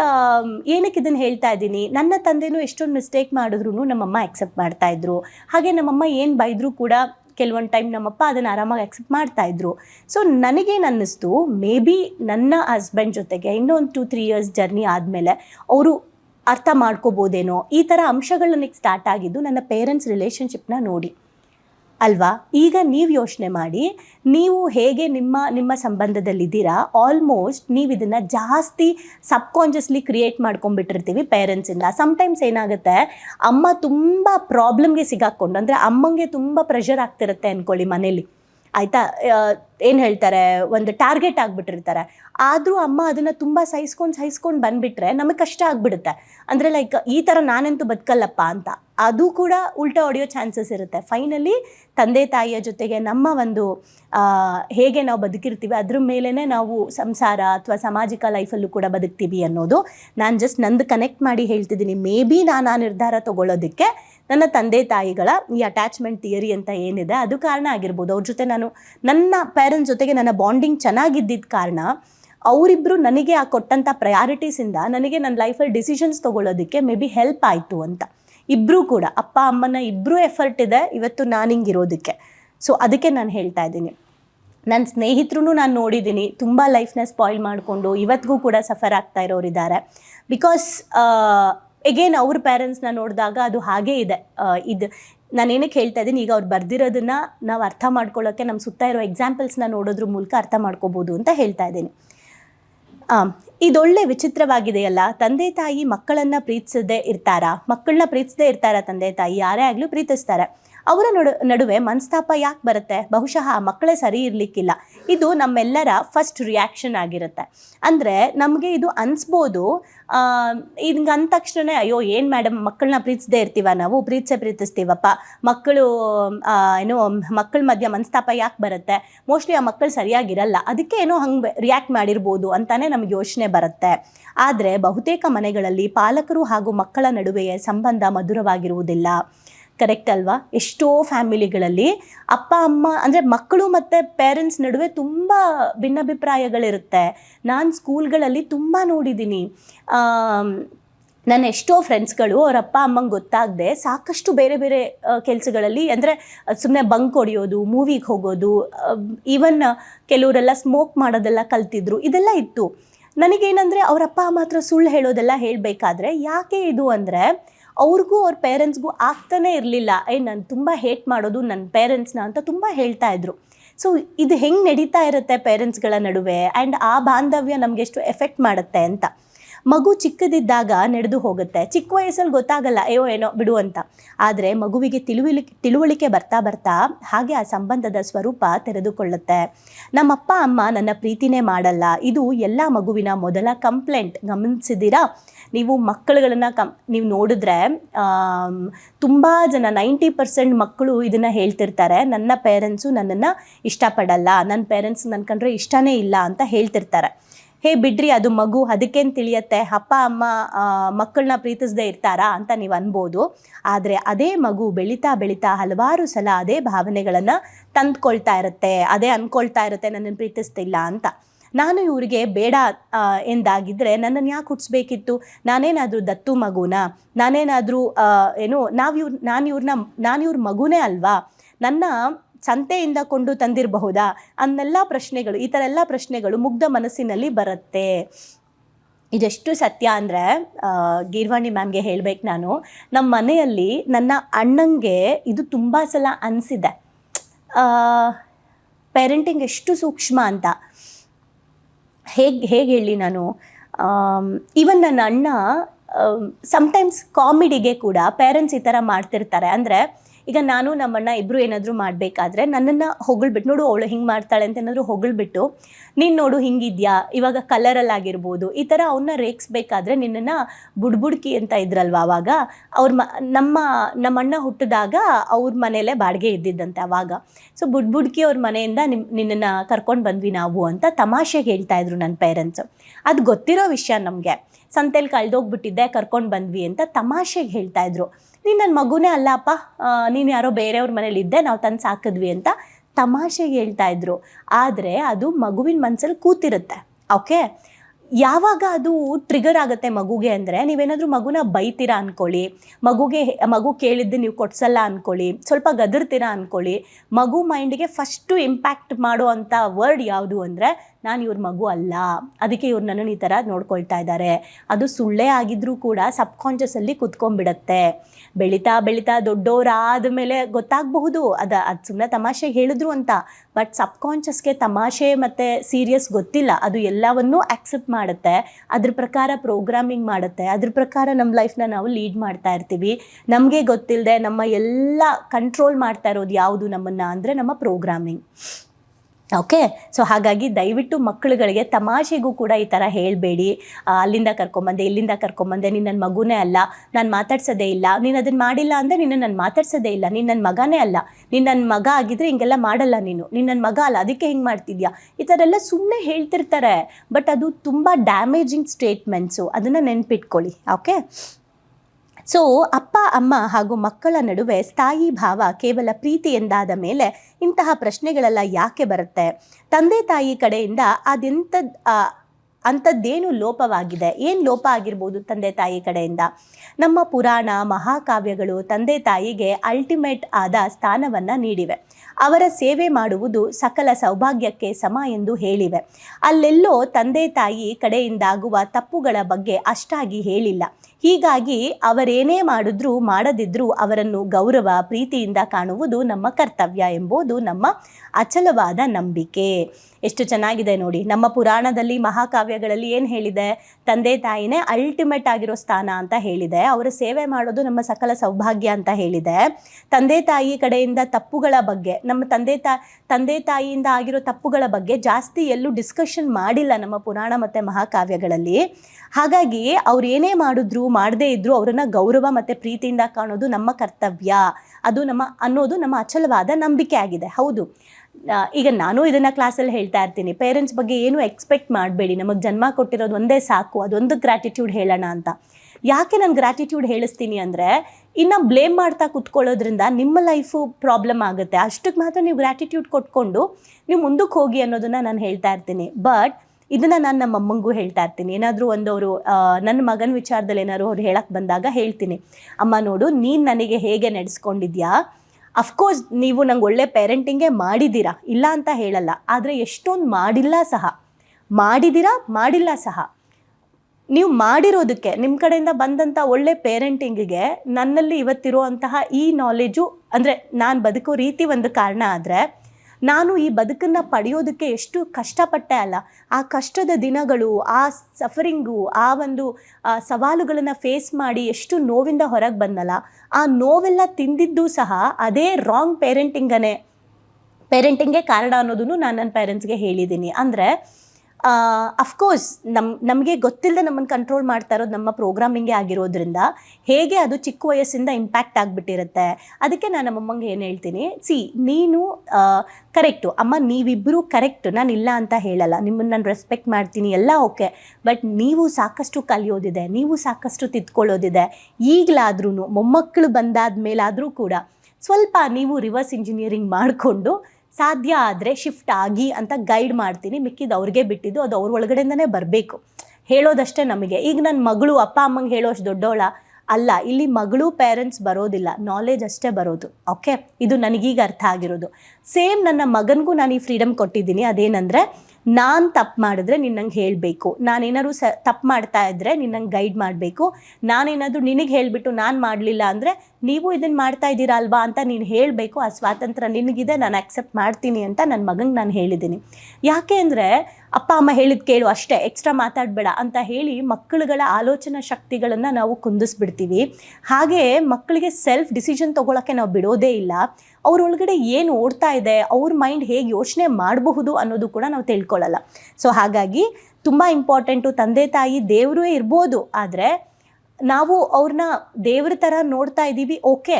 ಏನಕ್ಕೆ ಇದನ್ನು ಹೇಳ್ತಾ ಇದ್ದೀನಿ? ನನ್ನ ತಂದೆನೂ ಎಷ್ಟೊಂದು ಮಿಸ್ಟೇಕ್ ಮಾಡಿದ್ರು ನಮ್ಮಮ್ಮ ಆಕ್ಸೆಪ್ಟ್ ಮಾಡ್ತಾಯಿದ್ರು ಹಾಗೆ ನಮ್ಮಮ್ಮ ಏನು ಬೈದರೂ ಕೂಡ ಕೆಲವೊಂದು ಟೈಮ್ ನಮ್ಮಪ್ಪ ಅದನ್ನು ಆರಾಮಾಗಿ ಆಕ್ಸೆಪ್ಟ್ ಮಾಡ್ತಾಯಿದ್ರು ಸೊ ನನಗೇನು ಅನ್ನಿಸ್ತು ಮೇ ಬಿ ನನ್ನ ಹಸ್ಬೆಂಡ್ ಜೊತೆಗೆ ಇನ್ನೊಂದು ಟು ತ್ರೀ ಇಯರ್ಸ್ ಜರ್ನಿ ಆದಮೇಲೆ ಅವರು ಅರ್ಥ ಮಾಡ್ಕೋಬೋದೇನೋ ಈ ಥರ ಅಂಶಗಳು ನನಗೆ ಸ್ಟಾರ್ಟ್ ಆಗಿದ್ದು ನನ್ನ ಪೇರೆಂಟ್ಸ್ ರಿಲೇಷನ್ಶಿಪ್ನ ನೋಡಿ. ಅಲ್ವಾ? ಈಗ ನೀವು ಯೋಚನೆ ಮಾಡಿ, ನೀವು ಹೇಗೆ ನಿಮ್ಮ ನಿಮ್ಮ ಸಂಬಂಧದಲ್ಲಿದ್ದೀರಾ? ಆಲ್ಮೋಸ್ಟ್ ನೀವು ಇದನ್ನು ಜಾಸ್ತಿ ಸಬ್ಕಾನ್ಷಿಯಸ್ಲಿ ಕ್ರಿಯೇಟ್ ಮಾಡ್ಕೊಂಡ್ಬಿಟ್ಟಿರ್ತೀವಿ ಪೇರೆಂಟ್ಸಿಂದ ಸಮ್ಟೈಮ್ಸ್ ಏನಾಗುತ್ತೆ, ಅಮ್ಮ ತುಂಬ ಪ್ರಾಬ್ಲಮ್ಗೆ ಸಿಗಾಕ್ಕೊಂಡು, ಅಂದರೆ ಅಮ್ಮಂಗೆ ತುಂಬ ಪ್ರೆಷರ್ ಆಗ್ತಿರುತ್ತೆ ಅಂದ್ಕೊಳ್ಳಿ ಮನೇಲಿ. ಆಯಿತಾ? ಏನು ಹೇಳ್ತಾರೆ? ಒಂದು ಟಾರ್ಗೆಟ್ ಆಗಿಬಿಟ್ಟಿರ್ತಾರೆ. ಆದರೂ ಅಮ್ಮ ಅದನ್ನು ತುಂಬ ಸಹಿಸ್ಕೊಂಡು ಸಹಿಸ್ಕೊಂಡು ಬಂದುಬಿಟ್ರೆ ನಮಗೆ ಕಷ್ಟ ಆಗಿಬಿಡುತ್ತೆ. ಅಂದರೆ ಲೈಕ್ ಈ ಥರ ನಾನಂತೂ ಬದುಕಲ್ಲಪ್ಪ ಅಂತ. ಅದು ಕೂಡ ಉಲ್ಟಾ ಹೊಡೆಯೋ ಚಾನ್ಸಸ್ ಇರುತ್ತೆ. ಫೈನಲಿ ತಂದೆ ತಾಯಿಯ ಜೊತೆಗೆ ನಮ್ಮ ಒಂದು ಹೇಗೆ ನಾವು ಬದುಕಿರ್ತೀವಿ, ಅದ್ರ ಮೇಲೇ ನಾವು ಸಂಸಾರ ಅಥವಾ ಸಾಮಾಜಿಕ ಲೈಫಲ್ಲೂ ಕೂಡ ಬದುಕ್ತೀವಿ ಅನ್ನೋದು ನಾನು ಜಸ್ಟ್ ನಂದು ಕನೆಕ್ಟ್ ಮಾಡಿ ಹೇಳ್ತಿದ್ದೀನಿ. ಮೇ ಬಿ ನಾನು ಆ ನಿರ್ಧಾರ ತಗೊಳ್ಳೋದಕ್ಕೆ ನನ್ನ ತಂದೆ ತಾಯಿಗಳ ಈ ಅಟ್ಯಾಚ್ಮೆಂಟ್ ಥಿಯರಿ ಅಂತ ಏನಿದೆ, ಅದು ಕಾರಣ ಆಗಿರ್ಬೋದು. ಅವ್ರ ಜೊತೆ ನಾನು, ನನ್ನ ಪೇರೆಂಟ್ಸ್ ಜೊತೆಗೆ ನನ್ನ ಬಾಂಡಿಂಗ್ ಚೆನ್ನಾಗಿದ್ದಿದ್ದ ಕಾರಣ ಅವರಿಬ್ಬರು ನನಗೆ ಆ ಕೊಟ್ಟಂಥ ಪ್ರಯಾರಿಟೀಸಿಂದ ನನಗೆ ನನ್ನ ಲೈಫಲ್ಲಿ ಡಿಸಿಷನ್ಸ್ ತೊಗೊಳ್ಳೋದಕ್ಕೆ ಮೇ ಬಿ ಹೆಲ್ಪ್ ಆಯಿತು ಅಂತ. ಇಬ್ಬರೂ ಕೂಡ, ಅಪ್ಪ, ಅಮ್ಮನ ಇಬ್ಬರೂ ಎಫರ್ಟ್ ಇದೆ, ಇವತ್ತು ನಾನು ಹಿಂಗಿರೋದಕ್ಕೆ ಸೊ ಅದಕ್ಕೆ ನಾನು ಹೇಳ್ತಾ ಇದ್ದೀನಿ. ನನ್ನ ಸ್ನೇಹಿತರು ನಾನು ನೋಡಿದ್ದೀನಿ, ತುಂಬ ಲೈಫ್ನ ಸ್ಪಾಯ್ಲ್ ಮಾಡಿಕೊಂಡು ಇವತ್ತಿಗೂ ಕೂಡ ಸಫರ್ ಆಗ್ತಾ ಇರೋರಿದ್ದಾರೆ. ಬಿಕಾಸ್ ಎಗೇನ್ ಅವ್ರ ಪೇರೆಂಟ್ಸ್ನ ನೋಡಿದಾಗ ಅದು ಹಾಗೇ ಇದೆ. ಇದು ನಾನು ಏನಕ್ಕೆ ಹೇಳ್ತಾ ಇದ್ದೀನಿ, ಈಗ ಅವ್ರು ಬರ್ದಿರೋದನ್ನ ನಾವು ಅರ್ಥ ಮಾಡ್ಕೊಳ್ಳೋಕ್ಕೆ ನಮ್ಮ ಸುತ್ತ ಇರೋ ಎಕ್ಸಾಂಪಲ್ಸ್ನ ನೋಡೋದ್ರ ಮೂಲಕ ಅರ್ಥ ಮಾಡ್ಕೋಬೋದು ಅಂತ ಹೇಳ್ತಾ ಇದ್ದೀನಿ. ಇದೊಳ್ಳೆ ವಿಚಿತ್ರವಾಗಿದೆಯಲ್ಲ, ತಂದೆ ತಾಯಿ ಮಕ್ಕಳನ್ನ ಪ್ರೀತಿಸದೇ ಇರ್ತಾರಾ? ಮಕ್ಕಳನ್ನ ಪ್ರೀತಿಸದೇ ಇರ್ತಾರ ತಂದೆ ತಾಯಿ? ಯಾರೇ ಆಗ್ಲೂ ಪ್ರೀತಿಸ್ತಾರೆ. ಅವರ ನಡು, ನಡುವೆ ಮನಸ್ತಾಪ ಯಾಕೆ ಬರುತ್ತೆ? ಬಹುಶಃ ಆ ಮಕ್ಕಳೇ ಸರಿ ಇರಲಿಕ್ಕಿಲ್ಲ. ಇದು ನಮ್ಮೆಲ್ಲರ ಫಸ್ಟ್ ರಿಯಾಕ್ಷನ್ ಆಗಿರುತ್ತೆ. ಅಂದರೆ ನಮಗೆ ಇದು ಅನಿಸ್ಬೋದು ಹಿಂಗೆ ಅಂದ ತಕ್ಷಣ ಅಯ್ಯೋ, ಏನು ಮೇಡಮ್ ಮಕ್ಕಳನ್ನ ಪ್ರೀತಿಸದೇ ಇರ್ತೀವ ನಾವು? ಪ್ರೀತಿಸೇ ಪ್ರೀತಿಸ್ತೀವಪ್ಪ. ಮಕ್ಕಳು ಏನು, ಮಕ್ಕಳ ಮಧ್ಯೆ ಮನಸ್ತಾಪ ಯಾಕೆ ಬರುತ್ತೆ? ಮೋಸ್ಟ್ಲಿ ಆ ಮಕ್ಕಳು ಸರಿಯಾಗಿರಲ್ಲ. ಅದಕ್ಕೆ ಏನೋ ಹಂಗೆ ರಿಯಾಕ್ಟ್ ಮಾಡಿರ್ಬೋದು ಅಂತಾನೆ ನಮ್ಗೆ ಯೋಚನೆ ಬರುತ್ತೆ. ಆದರೆ ಬಹುತೇಕ ಮನೆಗಳಲ್ಲಿ ಪಾಲಕರು ಹಾಗೂ ಮಕ್ಕಳ ನಡುವೆಯೇ ಸಂಬಂಧ ಮಧುರವಾಗಿರುವುದಿಲ್ಲ. ಕರೆಕ್ಟ್ ಅಲ್ವಾ? ಎಷ್ಟೋ ಫ್ಯಾಮಿಲಿಗಳಲ್ಲಿ ಅಪ್ಪ, ಅಮ್ಮ, ಅಂದರೆ ಮಕ್ಕಳು ಮತ್ತು ಪೇರೆಂಟ್ಸ್ ನಡುವೆ ತುಂಬ ಭಿನ್ನಾಭಿಪ್ರಾಯಗಳಿರುತ್ತೆ. ನಾನು ಸ್ಕೂಲ್ಗಳಲ್ಲಿ ತುಂಬ ನೋಡಿದ್ದೀನಿ. ನನ್ನ ಎಷ್ಟೋ ಫ್ರೆಂಡ್ಸ್ಗಳು ಅವ್ರ ಅಪ್ಪ, ಅಮ್ಮಂಗೆ ಗೊತ್ತಾಗದೆ ಸಾಕಷ್ಟು ಬೇರೆ ಬೇರೆ ಕೆಲಸಗಳಲ್ಲಿ ಅಂದರೆ ಸುಮ್ಮನೆ ಬಂಕ್ ಹೊಡೆಯೋದು ಮೂವಿಗೆ ಹೋಗೋದು ಈವನ್ ಕೆಲವರೆಲ್ಲ ಸ್ಮೋಕ್ ಮಾಡೋದೆಲ್ಲ ಕಲ್ತಿದ್ರು. ಇದೆಲ್ಲ ಇತ್ತು. ನನಗೇನಂದರೆ ಅವರಪ್ಪ ಅಪ್ಪ ಅಮ್ಮ ಹತ್ರ ಸುಳ್ಳು ಹೇಳೋದೆಲ್ಲ ಹೇಳಬೇಕಾದ್ರೆ ಯಾಕೆ ಇದು ಅಂದರೆ ಅವ್ರಿಗೂ ಅವ್ರ ಪೇರೆಂಟ್ಸ್ಗೂ ಆಗ್ತಾನೇ ಇರಲಿಲ್ಲ. ಏ, ನಾನು ತುಂಬ ಹೇಟ್ ಮಾಡೋದು ನನ್ನ ಪೇರೆಂಟ್ಸ್ನ ಅಂತ ತುಂಬ ಹೇಳ್ತಾ ಇದ್ರು. ಸೊ ಇದು ಹೆಂಗೆ ನಡೀತಾ ಇರುತ್ತೆ ಪೇರೆಂಟ್ಸ್ಗಳ ನಡುವೆ? ಆ್ಯಂಡ್ ಆ ಬಾಂಧವ್ಯ ನಮಗೆಷ್ಟು ಎಫೆಕ್ಟ್ ಮಾಡುತ್ತೆ ಅಂತ. ಮಗು ಚಿಕ್ಕದಿದ್ದಾಗ ನಡೆದು ಹೋಗುತ್ತೆ. ಚಿಕ್ಕ ವಯಸ್ಸಲ್ಲಿ ಗೊತ್ತಾಗಲ್ಲ, ಅಯ್ಯೋ, ಏನೋ, ಬಿಡು ಅಂತ. ಆದರೆ ಮಗುವಿಗೆ ತಿಳುವಳಿಕೆ ತಿಳುವಳಿಕೆ ಬರ್ತಾ ಬರ್ತಾ ಹಾಗೆ ಆ ಸಂಬಂಧದ ಸ್ವರೂಪ ತೆರೆದುಕೊಳ್ಳುತ್ತೆ. ನಮ್ಮಪ್ಪ, ಅಮ್ಮ ನನ್ನ ಪ್ರೀತಿನೇ ಮಾಡಲ್ಲ. ಇದು ಎಲ್ಲ ಮಗುವಿನ ಮೊದಲ ಕಂಪ್ಲೇಂಟ್. ಗಮನಿಸಿದ್ದೀರಾ? ನೀವು ಮಕ್ಕಳುಗಳನ್ನು ಕಂ, ನೀವು ನೋಡಿದ್ರೆ ತುಂಬ ಜನ, ನೈಂಟಿ ಪರ್ಸೆಂಟ್ ಮಕ್ಕಳು ಇದನ್ನು ಹೇಳ್ತಿರ್ತಾರೆ. ನನ್ನ ಪೇರೆಂಟ್ಸು ನನ್ನನ್ನು ಇಷ್ಟಪಡಲ್ಲ. ನನ್ನ ಪೇರೆಂಟ್ಸ್ ನನ್ನ ಕಂಡ್ರೆ ಇಷ್ಟನೇ ಇಲ್ಲ ಅಂತ ಹೇಳ್ತಿರ್ತಾರೆ. ಹೇ ಬಿಡ್ರಿ, ಅದು ಮಗು, ಅದಕ್ಕೇನು ತಿಳಿಯತ್ತೆ? ಅಪ್ಪ, ಅಮ್ಮ ಮಕ್ಕಳನ್ನ ಪ್ರೀತಿಸದೇ ಇರ್ತಾರಾ ಅಂತ ನೀವು ಅನ್ಬೋದು. ಆದರೆ ಅದೇ ಮಗು ಬೆಳೀತಾ ಬೆಳೀತಾ ಹಲವಾರು ಸಲ ಅದೇ ಭಾವನೆಗಳನ್ನು ತಂದ್ಕೊಳ್ತಾ ಇರುತ್ತೆ, ಅದೇ ಅಂದ್ಕೊಳ್ತಾ ಇರುತ್ತೆ ನನ್ನನ್ನು ಪ್ರೀತಿಸ್ತಿಲ್ಲ ಅಂತ. ನಾನು ಇವರಿಗೆ ಬೇಡ ಎಂದಾಗಿದ್ರೆ ನನ್ನನ್ನು ಯಾಕೆ ಹುಟ್ಟಿಸ್ಬೇಕಿತ್ತು ನಾನೇನಾದರೂ ದತ್ತು ಮಗುನ? ನಾನೇನಾದರೂ ಏನು, ನಾವು ಇವ್ರ, ನಾನು ಇವ್ರನ್ನ ನಾನು ಇವ್ರ ಮಗುನೇ ಅಲ್ವಾ? ನನ್ನ ಸಂತೆಯಿಂದ ಕೊಂಡು ತಂದಿರಬಹುದಾ? ಅನ್ನೆಲ್ಲ ಪ್ರಶ್ನೆಗಳು, ಈ ಥರ ಎಲ್ಲ ಪ್ರಶ್ನೆಗಳು ಮುಗ್ಧ ಮನಸ್ಸಿನಲ್ಲಿ ಬರುತ್ತೆ. ಇದೆಷ್ಟು ಸತ್ಯ ಅಂದರೆ ಗೀರ್ವಾಣಿ ಮ್ಯಾಮ್ಗೆ ಹೇಳ್ಬೇಕು ನಾನು. ನಮ್ಮ ಮನೆಯಲ್ಲಿ ನನ್ನ ಅಣ್ಣಂಗೆ ಇದು ತುಂಬ ಸಲ ಅನಿಸಿದೆ. ಪೇರೆಂಟಿಂಗ್ ಎಷ್ಟು ಸೂಕ್ಷ್ಮ ಅಂತ. ಹೇಗೆ ಹೇಗೆ ಹೇಳಿ ನಾನು? ಈವನ್ ನನ್ನ ಅಣ್ಣ ಸಮ್ಟೈಮ್ಸ್ ಕಾಮಿಡಿಗೆ ಕೂಡ ಪೇರೆಂಟ್ಸ್ ಈ ಥರ ಮಾಡ್ತಿರ್ತಾರೆ. ಅಂದರೆ ಈಗ ನಾನು ನಮ್ಮಣ್ಣ ಇಬ್ಬರು ಏನಾದರೂ ಮಾಡಬೇಕಾದ್ರೆ ನನ್ನನ್ನು ಹೊಗಳ್ಬಿಟ್ಟು, ನೋಡು ಅವಳು ಹಿಂಗೆ ಮಾಡ್ತಾಳೆ ಅಂತ ಏನಾದರೂ ಹೊಗಳ್ಬಿಟ್ಟು, ನೀನು ನೋಡು ಹಿಂಗಿದ್ಯಾ? ಇವಾಗ ಕಲರಲ್ಲಿ ಆಗಿರ್ಬೋದು. ಈ ಥರ ಅವನ್ನ ರೇಗಿಸ್ಬೇಕಾದ್ರೆ ನಿನ್ನನ್ನು ಬುಡ್ಬುಡ್ಕಿ ಅಂತ ಇದ್ರಲ್ವ ಅವಾಗ? ಅವ್ರ ಮ, ನಮ್ಮ, ನಮ್ಮಣ್ಣ ಹುಟ್ಟಿದಾಗ ಅವ್ರ ಮನೇಲೆ ಬಾಡಿಗೆ ಇದ್ದಿದ್ದಂತೆ ಅವಾಗ. ಸೊ ಬುಡ್ಬುಡ್ಕಿ ಅವ್ರ ಮನೆಯಿಂದ ನಿಮ್, ನಿನ್ನನ್ನು ಕರ್ಕೊಂಡು ಬಂದ್ವಿ ನಾವು ಅಂತ ತಮಾಷೆಗೆ ಹೇಳ್ತಾ ಇದ್ರು ನನ್ನ ಪೇರೆಂಟ್ಸು ಅದು ಗೊತ್ತಿರೋ ವಿಷಯ ನಮಗೆ. ಸಂತೆಲಿ ಕಳ್ದೋಗ್ಬಿಟ್ಟಿದ್ದೆ, ಕರ್ಕೊಂಡು ಬಂದ್ವಿ ಅಂತ ತಮಾಷೆಗೆ ಹೇಳ್ತಾ ಇದ್ರು. ನೀನು ನನ್ನ ಮಗುನೇ ಅಲ್ಲಪ್ಪ. ನೀನು ಯಾರೋ ಬೇರೆಯವ್ರ ಮನೇಲಿ ಇದ್ದೆ, ನಾವು ತಂದು ಸಾಕಿದ್ವಿ ಅಂತ ತಮಾಷೆಗೆ ಹೇಳ್ತಾ ಇದ್ರು. ಆದರೆ ಅದು ಮಗುವಿನ ಮನಸ್ಸಲ್ಲಿ ಕೂತಿರುತ್ತೆ. ಓಕೆ? ಯಾವಾಗ ಅದು ಟ್ರಿಗರ್ ಆಗುತ್ತೆ ಮಗುಗೆ ಅಂದರೆ, ನೀವೇನಾದರೂ ಮಗುನ ಬೈತೀರಾ ಅಂದ್ಕೊಳ್ಳಿ ಮಗುಗೆ ಮಗು ಕೇಳಿದ್ದು ನೀವು ಕೊಡ್ಸಲ್ಲ ಅಂದ್ಕೊಳ್ಳಿ ಸ್ವಲ್ಪ ಗದರ್ತೀರಾ ಅಂದ್ಕೊಳ್ಳಿ ಮಗು ಮೈಂಡಿಗೆ ಫಸ್ಟು ಇಂಪ್ಯಾಕ್ಟ್ ಮಾಡೋ ವರ್ಡ್ ಯಾವುದು ಅಂದರೆ ನಾನು ಇವ್ರ ಮಗು ಅಲ್ಲ. ಅದಕ್ಕೆ ಇವ್ರು ನನ್ನನ್ನು ಈ ಥರ ನೋಡ್ಕೊಳ್ತಾ ಇದ್ದಾರೆ. ಅದು ಸುಳ್ಳೇ ಆಗಿದ್ರೂ ಕೂಡ ಸಬ್ಕಾನ್ಷಿಯಸಲ್ಲಿ ಕುತ್ಕೊಂಡ್ಬಿಡತ್ತೆ. ಬೆಳೀತಾ ಬೆಳೀತಾ ದೊಡ್ಡವರಾದ ಮೇಲೆ ಗೊತ್ತಾಗಬಹುದು. ಅದು ಅದು ಸುಮ್ಮನೆ ತಮಾಷೆ ಹೇಳಿದ್ರು ಅಂತ. ಬಟ್ ಸಬ್ಕಾನ್ಷಿಯಸ್ಗೆ ತಮಾಷೆ ಮತ್ತು ಸೀರಿಯಸ್ ಗೊತ್ತಿಲ್ಲ. ಅದು ಎಲ್ಲವನ್ನೂ ಆಕ್ಸೆಪ್ಟ್ ಮಾಡುತ್ತೆ. ಅದ್ರ ಪ್ರಕಾರ ಪ್ರೋಗ್ರಾಮಿಂಗ್ ಮಾಡುತ್ತೆ. ಅದ್ರ ಪ್ರಕಾರ ನಮ್ಮ ಲೈಫ್ನ ನಾವು ಲೀಡ್ ಮಾಡ್ತಾ ಇರ್ತೀವಿ. ನಮಗೆ ಗೊತ್ತಿಲ್ಲದೆ ನಮ್ಮ ಎಲ್ಲ ಕಂಟ್ರೋಲ್ ಮಾಡ್ತಾ ಇರೋದು ಯಾವುದು ನಮ್ಮನ್ನು ಅಂದರೆ ನಮ್ಮ ಪ್ರೋಗ್ರಾಮಿಂಗ್ ಓಕೆ ಸೊ ಹಾಗಾಗಿ ದಯವಿಟ್ಟು ಮಕ್ಕಳುಗಳಿಗೆ ತಮಾಷೆಗೂ ಕೂಡ ಈ ಥರ ಹೇಳಬೇಡಿ. ಅಲ್ಲಿಂದ ಕರ್ಕೊಂಬಂದೆ, ಇಲ್ಲಿಂದ ಕರ್ಕೊಂಬಂದೆ, ನೀನು ನನ್ನ ಮಗುನೇ ಅಲ್ಲ, ನಾನು ಮಾತಾಡ್ಸೋದೇ ಇಲ್ಲ, ನೀನು ಅದನ್ನು ಮಾಡಿಲ್ಲ ಅಂದರೆ ನೀನು ನಾನು ಮಾತಾಡ್ಸೋದೇ ಇಲ್ಲ, ನೀನು ನನ್ನ ಮಗನೇ ಅಲ್ಲ. ನೀನು ನನ್ನ ಮಗ ಆಗಿದ್ರೆ ಹಿಂಗೆಲ್ಲ ಮಾಡಲ್ಲ ನೀನು. ನೀನು ನನ್ನ ಮಗ ಅಲ್ಲ, ಅದಕ್ಕೆ ಹಿಂಗೆ ಮಾಡ್ತಿದ್ಯಾ? ಈ ಥರ ಎಲ್ಲ ಸುಮ್ಮನೆ ಹೇಳ್ತಿರ್ತಾರೆ. ಬಟ್ ಅದು ತುಂಬ ಡ್ಯಾಮೇಜಿಂಗ್ ಸ್ಟೇಟ್ಮೆಂಟ್ಸು ಅದನ್ನು ನೆನ್ಪಿಟ್ಕೊಳ್ಳಿ. ಓಕೆ ಸೊ ಅಪ್ಪ, ಅಮ್ಮ ಹಾಗೂ ಮಕ್ಕಳ ನಡುವೆ ಸ್ಥಾಯಿ ಭಾವ ಕೇವಲ ಪ್ರೀತಿ ಎಂದಾದ ಮೇಲೆ ಇಂತಹ ಪ್ರಶ್ನೆಗಳೆಲ್ಲ ಯಾಕೆ ಬರುತ್ತೆ? ತಂದೆ, ತಾಯಿ ಕಡೆಯಿಂದ ಅದೆಂಥ ಅಂಥದ್ದೇನು ಲೋಪವಾಗಿದೆ? ಏನು ಲೋಪ ಆಗಿರ್ಬೋದು ತಂದೆ, ತಾಯಿ ಕಡೆಯಿಂದ? ನಮ್ಮ ಪುರಾಣ, ಮಹಾಕಾವ್ಯಗಳು ತಂದೆ, ತಾಯಿಗೆ ಅಲ್ಟಿಮೇಟ್ ಆದ ಸ್ಥಾನವನ್ನು ನೀಡಿವೆ. ಅವರ ಸೇವೆ ಮಾಡುವುದು ಸಕಲ ಸೌಭಾಗ್ಯಕ್ಕೆ ಸಮ ಎಂದು ಹೇಳಿವೆ. ಅಲ್ಲೆಲ್ಲೋ ತಂದೆ, ತಾಯಿ ಕಡೆಯಿಂದಾಗುವ ತಪ್ಪುಗಳ ಬಗ್ಗೆ ಅಷ್ಟಾಗಿ ಹೇಳಿಲ್ಲ. ಹೀಗಾಗಿ ಅವರೇನೇ ಮಾಡಿದ್ರು ಮಾಡದಿದ್ರೂ ಅವರನ್ನು ಗೌರವ ಪ್ರೀತಿಯಿಂದ ಕಾಣುವುದು ನಮ್ಮ ಕರ್ತವ್ಯ ಎಂಬುದು ನಮ್ಮ ಅಚಲವಾದ ನಂಬಿಕೆ. ಎಷ್ಟು ಚೆನ್ನಾಗಿದೆ ನೋಡಿ. ನಮ್ಮ ಪುರಾಣದಲ್ಲಿ ಮಹಾಕಾವ್ಯಗಳಲ್ಲಿ ಏನು ಹೇಳಿದೆ? ತಂದೆ ತಾಯಿನೇ ಅಲ್ಟಿಮೇಟ್ ಆಗಿರೋ ಸ್ಥಾನ ಅಂತ ಹೇಳಿದೆ. ಅವರ ಸೇವೆ ಮಾಡೋದು ನಮ್ಮ ಸಕಲ ಸೌಭಾಗ್ಯ ಅಂತ ಹೇಳಿದೆ. ತಂದೆ ತಾಯಿ ಕಡೆಯಿಂದ ತಪ್ಪುಗಳ ಬಗ್ಗೆ, ನಮ್ಮ ತಂದೆ ತಾ, ತಂದೆ ತಾಯಿಯಿಂದ ಆಗಿರೋ ತಪ್ಪುಗಳ ಬಗ್ಗೆ ಜಾಸ್ತಿ ಎಲ್ಲೂ ಡಿಸ್ಕಷನ್ ಮಾಡಿಲ್ಲ ನಮ್ಮ ಪುರಾಣ ಮತ್ತು ಮಹಾಕಾವ್ಯಗಳಲ್ಲಿ. ಹಾಗಾಗಿ ಅವ್ರು ಏನೇ ಮಾಡಿದ್ರು, ಮಾಡದೇ ಇದ್ದರೂ ಅವರನ್ನು ಗೌರವ ಮತ್ತು ಪ್ರೀತಿಯಿಂದ ಕಾಣೋದು ನಮ್ಮ ಕರ್ತವ್ಯ. ಅದು ನಮ್ಮ ಅನ್ನೋದು ನಮ್ಮ ಅಚಲವಾದ ನಂಬಿಕೆ ಆಗಿದೆ. ಹೌದು. ಈಗ ನಾನು ಇದನ್ನು ಕ್ಲಾಸಲ್ಲಿ ಹೇಳ್ತಾ ಇರ್ತೀನಿ. ಪೇರೆಂಟ್ಸ್ ಬಗ್ಗೆ ಏನು ಎಕ್ಸ್ಪೆಕ್ಟ್ ಮಾಡಬೇಡಿ. ನಮಗೆ ಜನ್ಮ ಕೊಟ್ಟಿರೋದು ಒಂದೇ ಸಾಕು. ಅದೊಂದು ಗ್ರ್ಯಾಟಿಟ್ಯೂಡ್ ಹೇಳೋಣ ಅಂತ. ಯಾಕೆ ನಾನು ಗ್ರ್ಯಾಟಿಟ್ಯೂಡ್ ಹೇಳಿಸ್ತೀನಿ ಅಂದರೆ, ಇನ್ನು ಬ್ಲೇಮ್ ಮಾಡ್ತಾ ಕುತ್ಕೊಳ್ಳೋದ್ರಿಂದ ನಿಮ್ಮ ಲೈಫು ಪ್ರಾಬ್ಲಮ್ ಆಗುತ್ತೆ. ಅಷ್ಟಕ್ಕೆ ಮಾತ್ರ ನೀವು ಗ್ರ್ಯಾಟಿಟ್ಯೂಡ್ ಕೊಟ್ಕೊಂಡು ನೀವು ಮುಂದಕ್ಕೆ ಹೋಗಿ ಅನ್ನೋದನ್ನು ನಾನು ಹೇಳ್ತಾ ಇರ್ತೀನಿ. ಬಟ್ ಇದನ್ನು ನಾನು ನಮ್ಮ ಅಮ್ಮಂಗೂ ಹೇಳ್ತಾ ಇರ್ತೀನಿ. ಏನಾದರೂ ಒಂದು ಅವರು ನನ್ನ ಮಗನ ವಿಚಾರದಲ್ಲಿ ಏನಾದ್ರು ಅವ್ರು ಹೇಳಕ್ಕೆ ಬಂದಾಗ ಹೇಳ್ತೀನಿ. ಅಮ್ಮ ನೋಡು, ನೀನು ನನಗೆ ಹೇಗೆ ನಡೆಸ್ಕೊಂಡಿದ್ಯಾ? ಅಫ್ಕೋರ್ಸ್ ನೀವು ನಂಗೆ ಒಳ್ಳೆ ಪೇರೆಂಟಿಂಗೇ ಮಾಡಿದ್ದೀರಾ? ಇಲ್ಲ ಅಂತ ಹೇಳಲ್ಲ. ಆದರೆ ಎಷ್ಟೊಂದು ಮಾಡಿಲ್ಲ ಸಹ. ಮಾಡಿದ್ದೀರಾ? ಮಾಡಿಲ್ಲ ಸಹ. ನೀವು ಮಾಡಿರೋದಕ್ಕೆ ನಿಮ್ಮ ಕಡೆಯಿಂದ ಬಂದಂಥ ಒಳ್ಳೆ ಪೇರೆಂಟಿಂಗಿಗೆ ನನ್ನಲ್ಲಿ ಇವತ್ತಿರುವಂತಹ ಈ ನಾಲೆಜು ಅಂದರೆ ನಾನು ಬದುಕೋ ರೀತಿ ಒಂದು ಕಾರಣ ಆದರೆ, ನಾನು ಈ ಬದುಕನ್ನು ಪಡೆಯೋದಕ್ಕೆ ಎಷ್ಟು ಕಷ್ಟಪಟ್ಟೆ ಅಲ್ಲ. ಆ ಕಷ್ಟದ ದಿನಗಳು, ಆ ಸಫರಿಂಗು ಆ ಒಂದು ಸವಾಲುಗಳನ್ನು ಫೇಸ್ ಮಾಡಿ ಎಷ್ಟು ನೋವಿಂದ ಹೊರಗೆ ಬಂದಲ್ಲ. ಆ ನೋವೆಲ್ಲ ತಿಂದಿದ್ದು ಸಹ ಅದೇ ರಾಂಗ್ ಪೇರೆಂಟಿಂಗನೇ ಪೇರೆಂಟಿಂಗೇ ಕಾರಣ ಅನ್ನೋದನ್ನು ನಾನು ನನ್ನ ಪೇರೆಂಟ್ಸ್ಗೆ ಹೇಳಿದ್ದೀನಿ. ಅಂದರೆ ಅಫ್ಕೋರ್ಸ್ ನಮ್ಮ ನಮಗೆ ಗೊತ್ತಿಲ್ಲದೆ ನಮ್ಮನ್ನು ಕಂಟ್ರೋಲ್ ಮಾಡ್ತಾ ಇರೋದು ನಮ್ಮ ಪ್ರೋಗ್ರಾಮಿಂಗೇ ಆಗಿರೋದ್ರಿಂದ ಹೇಗೆ ಅದು ಚಿಕ್ಕ ವಯಸ್ಸಿಂದ ಇಂಪ್ಯಾಕ್ಟ್ ಆಗಿಬಿಟ್ಟಿರುತ್ತೆ. ಅದಕ್ಕೆ ನಾನು ನಮ್ಮಮ್ಮಂಗೆ ಏನು ಹೇಳ್ತೀನಿ ಸಿ ನೀನು ಕರೆಕ್ಟು ಅಮ್ಮ ನೀವಿಬ್ಬರು ಕರೆಕ್ಟ್ ನಾನು ಇಲ್ಲ ಅಂತ ಹೇಳಲ್ಲ. ನಿಮ್ಮನ್ನು ನಾನು ರೆಸ್ಪೆಕ್ಟ್ ಮಾಡ್ತೀನಿ, ಎಲ್ಲ ಓಕೆ ಬಟ್ ನೀವು ಸಾಕಷ್ಟು ಕಲಿಯೋದಿದೆ, ನೀವು ಸಾಕಷ್ಟು ತಿದ್ಕೊಳ್ಳೋದಿದೆ. ಈಗಲಾದ್ರೂ ಮೊಮ್ಮಕ್ಕಳು ಬಂದಾದ ಮೇಲಾದರೂ ಕೂಡ ಸ್ವಲ್ಪ ನೀವು ರಿವರ್ಸ್ ಇಂಜಿನಿಯರಿಂಗ್ ಮಾಡಿಕೊಂಡು ಸಾಧ್ಯ ಆದರೆ ಶಿಫ್ಟ್ ಆಗಿ ಅಂತ ಗೈಡ್ ಮಾಡ್ತೀನಿ. ಮಿಕ್ಕಿದ್ದು ಅವ್ರಿಗೆ ಬಿಟ್ಟಿದ್ದು ಅದು ಅವ್ರ ಒಳಗಡೆಯಿಂದನೇ ಬರಬೇಕು. ಹೇಳೋದಷ್ಟೇ ನಮಗೆ. ಈಗ ನನ್ನ ಮಗಳು ಅಪ್ಪ ಅಮ್ಮಂಗೆ ಹೇಳೋಷ್ಟು ದೊಡ್ಡವಳ ಅಲ್ಲ, ಇಲ್ಲಿ ಮಗಳು ಪೇರೆಂಟ್ಸ್ ಬರೋದಿಲ್ಲ. ನಾಲೆಜ್ ಅಷ್ಟೇ ಬರೋದು. ಓಕೆ ಇದು ನನಗೀಗ ಅರ್ಥ ಆಗಿರೋದು. ಸೇಮ್ ನನ್ನ ಮಗನಿಗೂ ನಾನು ಈ ಫ್ರೀಡಮ್ ಕೊಟ್ಟಿದ್ದೀನಿ. ಅದೇನಂದರೆ ನಾನು ತಪ್ಪು ಮಾಡಿದ್ರೆ ನಿನ್ನಂಗೆ ಹೇಳಬೇಕು. ನಾನೇನಾದ್ರು ಸ, ತಪ್ಪು ಮಾಡ್ತಾ ಇದ್ದರೆ ನಿನ್ನಂಗೆ ಗೈಡ್ ಮಾಡಬೇಕು. ನಾನೇನಾದರೂ ನಿನಗೆ ಹೇಳಿಬಿಟ್ಟು ನಾನು ಮಾಡಲಿಲ್ಲ ಅಂದರೆ ನೀವು ಇದನ್ನು ಮಾಡ್ತಾ ಇದ್ದೀರಾ ಅಲ್ವಾ ಅಂತ ನೀನು ಹೇಳಬೇಕು. ಆ ಸ್ವಾತಂತ್ರ್ಯ ನಿನಗಿದೆ, ನಾನು ಆಕ್ಸೆಪ್ಟ್ ಮಾಡ್ತೀನಿ ಅಂತ ನನ್ನ ಮಗಂಗೆ ನಾನು ಹೇಳಿದ್ದೀನಿ ಯಾಕೆ ಅಂದರೆ ಅಪ್ಪ, ಅಮ್ಮ ಹೇಳಿದ ಕೇಳು ಅಷ್ಟೇ ಎಕ್ಸ್ಟ್ರಾ ಮಾತಾಡಬೇಡ ಅಂತ ಹೇಳಿ ಮಕ್ಕಳುಗಳ ಆಲೋಚನಾ ಶಕ್ತಿಗಳನ್ನು ನಾವು ಕುಂದಿಸ್ಬಿಡ್ತೀವಿ. ಹಾಗೆ ಮಕ್ಕಳಿಗೆ ಸೆಲ್ಫ್ ಡಿಸಿಷನ್ ತೊಗೊಳಕ್ಕೆ ನಾವು ಬಿಡೋದೇ ಇಲ್ಲ. ಅವ್ರೊಳಗಡೆ ಏನು ಓಡ್ತಾ ಇದೆ, ಅವ್ರ ಮೈಂಡ್ ಹೇಗೆ ಯೋಚನೆ ಮಾಡಬಹುದು ಅನ್ನೋದು ಕೂಡ ನಾವು ತಿಳ್ಕೊಳ್ಳಲ್ಲ ಸೊ ಹಾಗಾಗಿ ತುಂಬ ಇಂಪಾರ್ಟೆಂಟು ತಂದೆ ತಾಯಿ ದೇವರೂ ಇರ್ಬೋದು, ಆದರೆ ನಾವು ಅವ್ರನ್ನ ದೇವ್ರ ಥರ ನೋಡ್ತಾ ಇದ್ದೀವಿ ಓಕೆ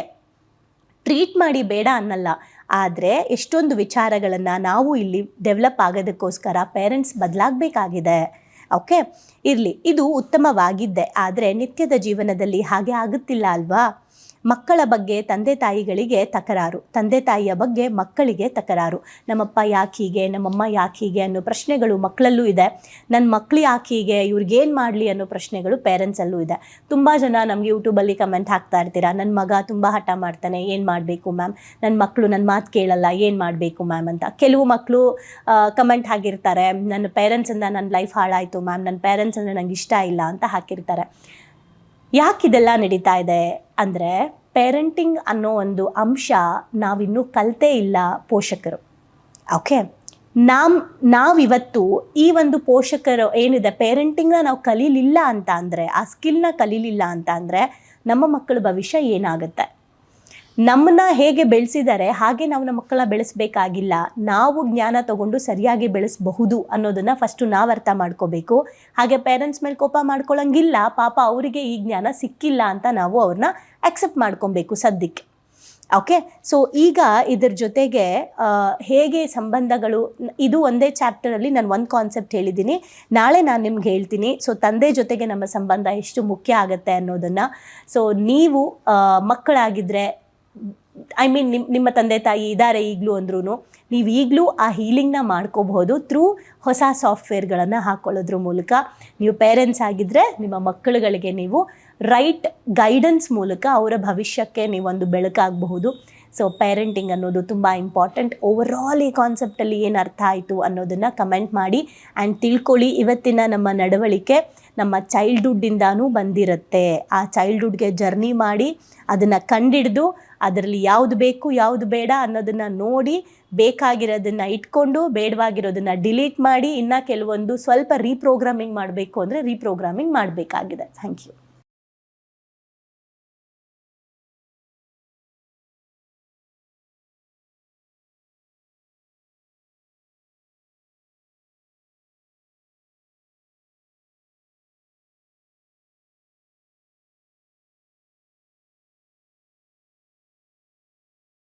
ಟ್ರೀಟ್ ಮಾಡಿ ಬೇಡ ಅನ್ನಲ್ಲ. ಆದರೆ ಎಷ್ಟೊಂದು ವಿಚಾರಗಳನ್ನು ನಾವು ಇಲ್ಲಿ ಡೆವಲಪ್ ಆಗೋದಕ್ಕೋಸ್ಕರ ಪೇರೆಂಟ್ಸ್ ಬದಲಾಗಬೇಕಾಗಿದೆ ಓಕೆ ಇರಲಿ, ಇದು ಉತ್ತಮವಾಗಿದ್ದೆ, ಆದರೆ ನಿತ್ಯದ ಜೀವನದಲ್ಲಿ ಹಾಗೆ ಆಗುತ್ತಿಲ್ಲ ಅಲ್ವಾ? ಮಕ್ಕಳ ಬಗ್ಗೆ ತಂದೆ ತಾಯಿಗಳಿಗೆ ತಕರಾರು. ತಂದೆ ತಾಯಿಯ ಬಗ್ಗೆ ಮಕ್ಕಳಿಗೆ ತಕರಾರು. ನಮ್ಮಪ್ಪ ಯಾಕೆ ಹೀಗೆ, ನಮ್ಮಮ್ಮ ಯಾಕೆ ಹೀಗೆ ಅನ್ನೋ ಪ್ರಶ್ನೆಗಳು ಮಕ್ಕಳಲ್ಲೂ ಇದೆ. ನನ್ನ ಮಕ್ಳು ಯಾಕೆ ಹೀಗೆ ಇವ್ರಿಗೇನು ಮಾಡಲಿ ಅನ್ನೋ ಪ್ರಶ್ನೆಗಳು ಪೇರೆಂಟ್ಸಲ್ಲೂ ಇದೆ. ತುಂಬ ಜನ ನಮಗೆ ಯೂಟ್ಯೂಬಲ್ಲಿ ಕಮೆಂಟ್ ಹಾಕ್ತಾ ಇರ್ತೀರಾ ನನ್ನ ಮಗ ತುಂಬ ಹಠ ಮಾಡ್ತಾನೆ, ಏನು ಮಾಡಬೇಕು ಮ್ಯಾಮ್ ನನ್ನ ಮಕ್ಕಳು ನನ್ನ ಮಾತು ಕೇಳಲ್ಲ, ಏನು ಮಾಡಬೇಕು ಮ್ಯಾಮ್ ಅಂತ. ಕೆಲವು ಮಕ್ಕಳು ಕಮೆಂಟ್ ಹಾಕಿರ್ತಾರೆ, ನನ್ನ ಪೇರೆಂಟ್ಸಿಂದ ನನ್ನ ಲೈಫ್ ಹಾಳಾಯಿತು ಮ್ಯಾಮ್ ನನ್ನ ಪೇರೆಂಟ್ಸ್ ಅಂದರೆ ನಂಗೆ ಇಷ್ಟ ಇಲ್ಲ ಅಂತ ಹಾಕಿರ್ತಾರೆ. ಯಾಕೆ ಇದೆಲ್ಲ ನಡೀತಾ ಇದೆ? ಅಂದರೆ ಪೇರೆಂಟಿಂಗ್ ಅನ್ನೋ ಒಂದು ಅಂಶ ನಾವಿನ್ನೂ ಕಲಿತೇ ಇಲ್ಲ ಪೋಷಕರು. ಓಕೆ ನಾವು ನಾವಿವತ್ತು ಈ ಒಂದು ಪೋಷಕರು ಏನಿದೆ ಪೇರೆಂಟಿಂಗ್ನ ನಾವು ಕಲೀಲಿಲ್ಲ ಅಂತ ಅಂದರೆ, ಆ ಸ್ಕಿಲ್ನ ಕಲೀಲಿಲ್ಲ ಅಂತ ಅಂದರೆ ನಮ್ಮ ಮಕ್ಕಳ ಭವಿಷ್ಯ ಏನಾಗುತ್ತೆ? ನಮ್ಮನ್ನ ಹೇಗೆ ಬೆಳೆಸಿದ್ದಾರೆ ಹಾಗೆ ನಾವು ನಮ್ಮ ಮಕ್ಕಳನ್ನ ಬೆಳೆಸಬೇಕಾಗಿಲ್ಲ. ನಾವು ಜ್ಞಾನ ತಗೊಂಡು ಸರಿಯಾಗಿ ಬೆಳೆಸಬಹುದು ಅನ್ನೋದನ್ನ ಫಸ್ಟು ನಾವು ಅರ್ಥ ಮಾಡ್ಕೋಬೇಕು. ಹಾಗೆ ಪೇರೆಂಟ್ಸ್ ಮೇಲೆ ಕೋಪ ಮಾಡ್ಕೊಳ್ಳೋಂಗಿಲ್ಲ ಪಾಪ ಅವರಿಗೆ ಈ ಜ್ಞಾನ ಸಿಕ್ಕಿಲ್ಲ ಅಂತ ನಾವು ಅವ್ರನ್ನ ಅಕ್ಸೆಪ್ಟ್ ಮಾಡ್ಕೊಬೇಕು ಸದ್ಯಕ್ಕೆ. ಓಕೆ ಸೊ ಈಗ ಇದ್ರ ಜೊತೆಗೆ ಹೇಗೆ ಸಂಬಂಧಗಳು, ಇದು ಒಂದೇ ಚಾಪ್ಟರಲ್ಲಿ ನಾನು ಒಂದು ಕಾನ್ಸೆಪ್ಟ್ ಹೇಳಿದ್ದೀನಿ ನಾಳೆ ನಾನು ನಿಮ್ಗೆ ಹೇಳ್ತೀನಿ. ಸೊ ತಂದೆ ಜೊತೆಗೆ ನಮ್ಮ ಸಂಬಂಧ ಎಷ್ಟು ಮುಖ್ಯ ಆಗುತ್ತೆ ಅನ್ನೋದನ್ನು. ಸೊ ನೀವು ಮಕ್ಕಳಾಗಿದ್ದರೆ ಐ ಮೀನ್ ನಿಮ್ಮ ನಿಮ್ಮ ತಂದೆ ತಾಯಿ ಇದ್ದಾರೆ ಈಗಲೂ ಅಂದ್ರೂ ನೀವು ಈಗಲೂ ಆ ಹೀಲಿಂಗ್ನ ಮಾಡ್ಕೋಬಹುದು ಥ್ರೂ ಹೊಸ ಸಾಫ್ಟ್ವೇರ್ಗಳನ್ನು ಹಾಕ್ಕೊಳ್ಳೋದ್ರ ಮೂಲಕ. ನೀವು ಪೇರೆಂಟ್ಸ್ ಆಗಿದ್ದರೆ ನಿಮ್ಮ ಮಕ್ಕಳುಗಳಿಗೆ ನೀವು ರೈಟ್ ಗೈಡೆನ್ಸ್ ಮೂಲಕ ಅವರ ಭವಿಷ್ಯಕ್ಕೆ ನೀವೊಂದು ಬೆಳಕಾಗಬಹುದು ಸೊ ಪೇರೆಂಟಿಂಗ್ ಅನ್ನೋದು ತುಂಬ ಇಂಪಾರ್ಟೆಂಟ್ ಓವರಾಲ್ ಈ ಕಾನ್ಸೆಪ್ಟಲ್ಲಿ ಏನು ಅರ್ಥ ಆಯಿತು ಅನ್ನೋದನ್ನು ಕಮೆಂಟ್ ಮಾಡಿ ಆ್ಯಂಡ್ ತಿಳ್ಕೊಳ್ಳಿ. ಇವತ್ತಿನ ನಮ್ಮ ನಡವಳಿಕೆ ನಮ್ಮ ಚೈಲ್ಡ್ಹುಡ್ಡಿಂದಾನೂ ಬಂದಿರುತ್ತೆ. ಆ ಚೈಲ್ಡ್ಹುಡ್ಗೆ ಜರ್ನಿ ಮಾಡಿ ಅದನ್ನು ಕಂಡಿಡಿದು ಅದರಲ್ಲಿ ಯಾವುದು ಬೇಕು, ಯಾವುದು ಬೇಡ ಅನ್ನೋದನ್ನು ನೋಡಿ ಬೇಕಾಗಿರೋದನ್ನು ಇಟ್ಕೊಂಡು, ಬೇಡವಾಗಿರೋದನ್ನು ಡಿಲೀಟ್ ಮಾಡಿ ಇನ್ನ ಕೆಲವೊಂದು ಸ್ವಲ್ಪ ರೀಪ್ರೋಗ್ರಾಮಿಂಗ್ ಮಾಡಬೇಕು ಅಂದರೆ ರೀಪ್ರೋಗ್ರಾಮಿಂಗ್ ಮಾಡಬೇಕಾಗಿದೆ. Thank you.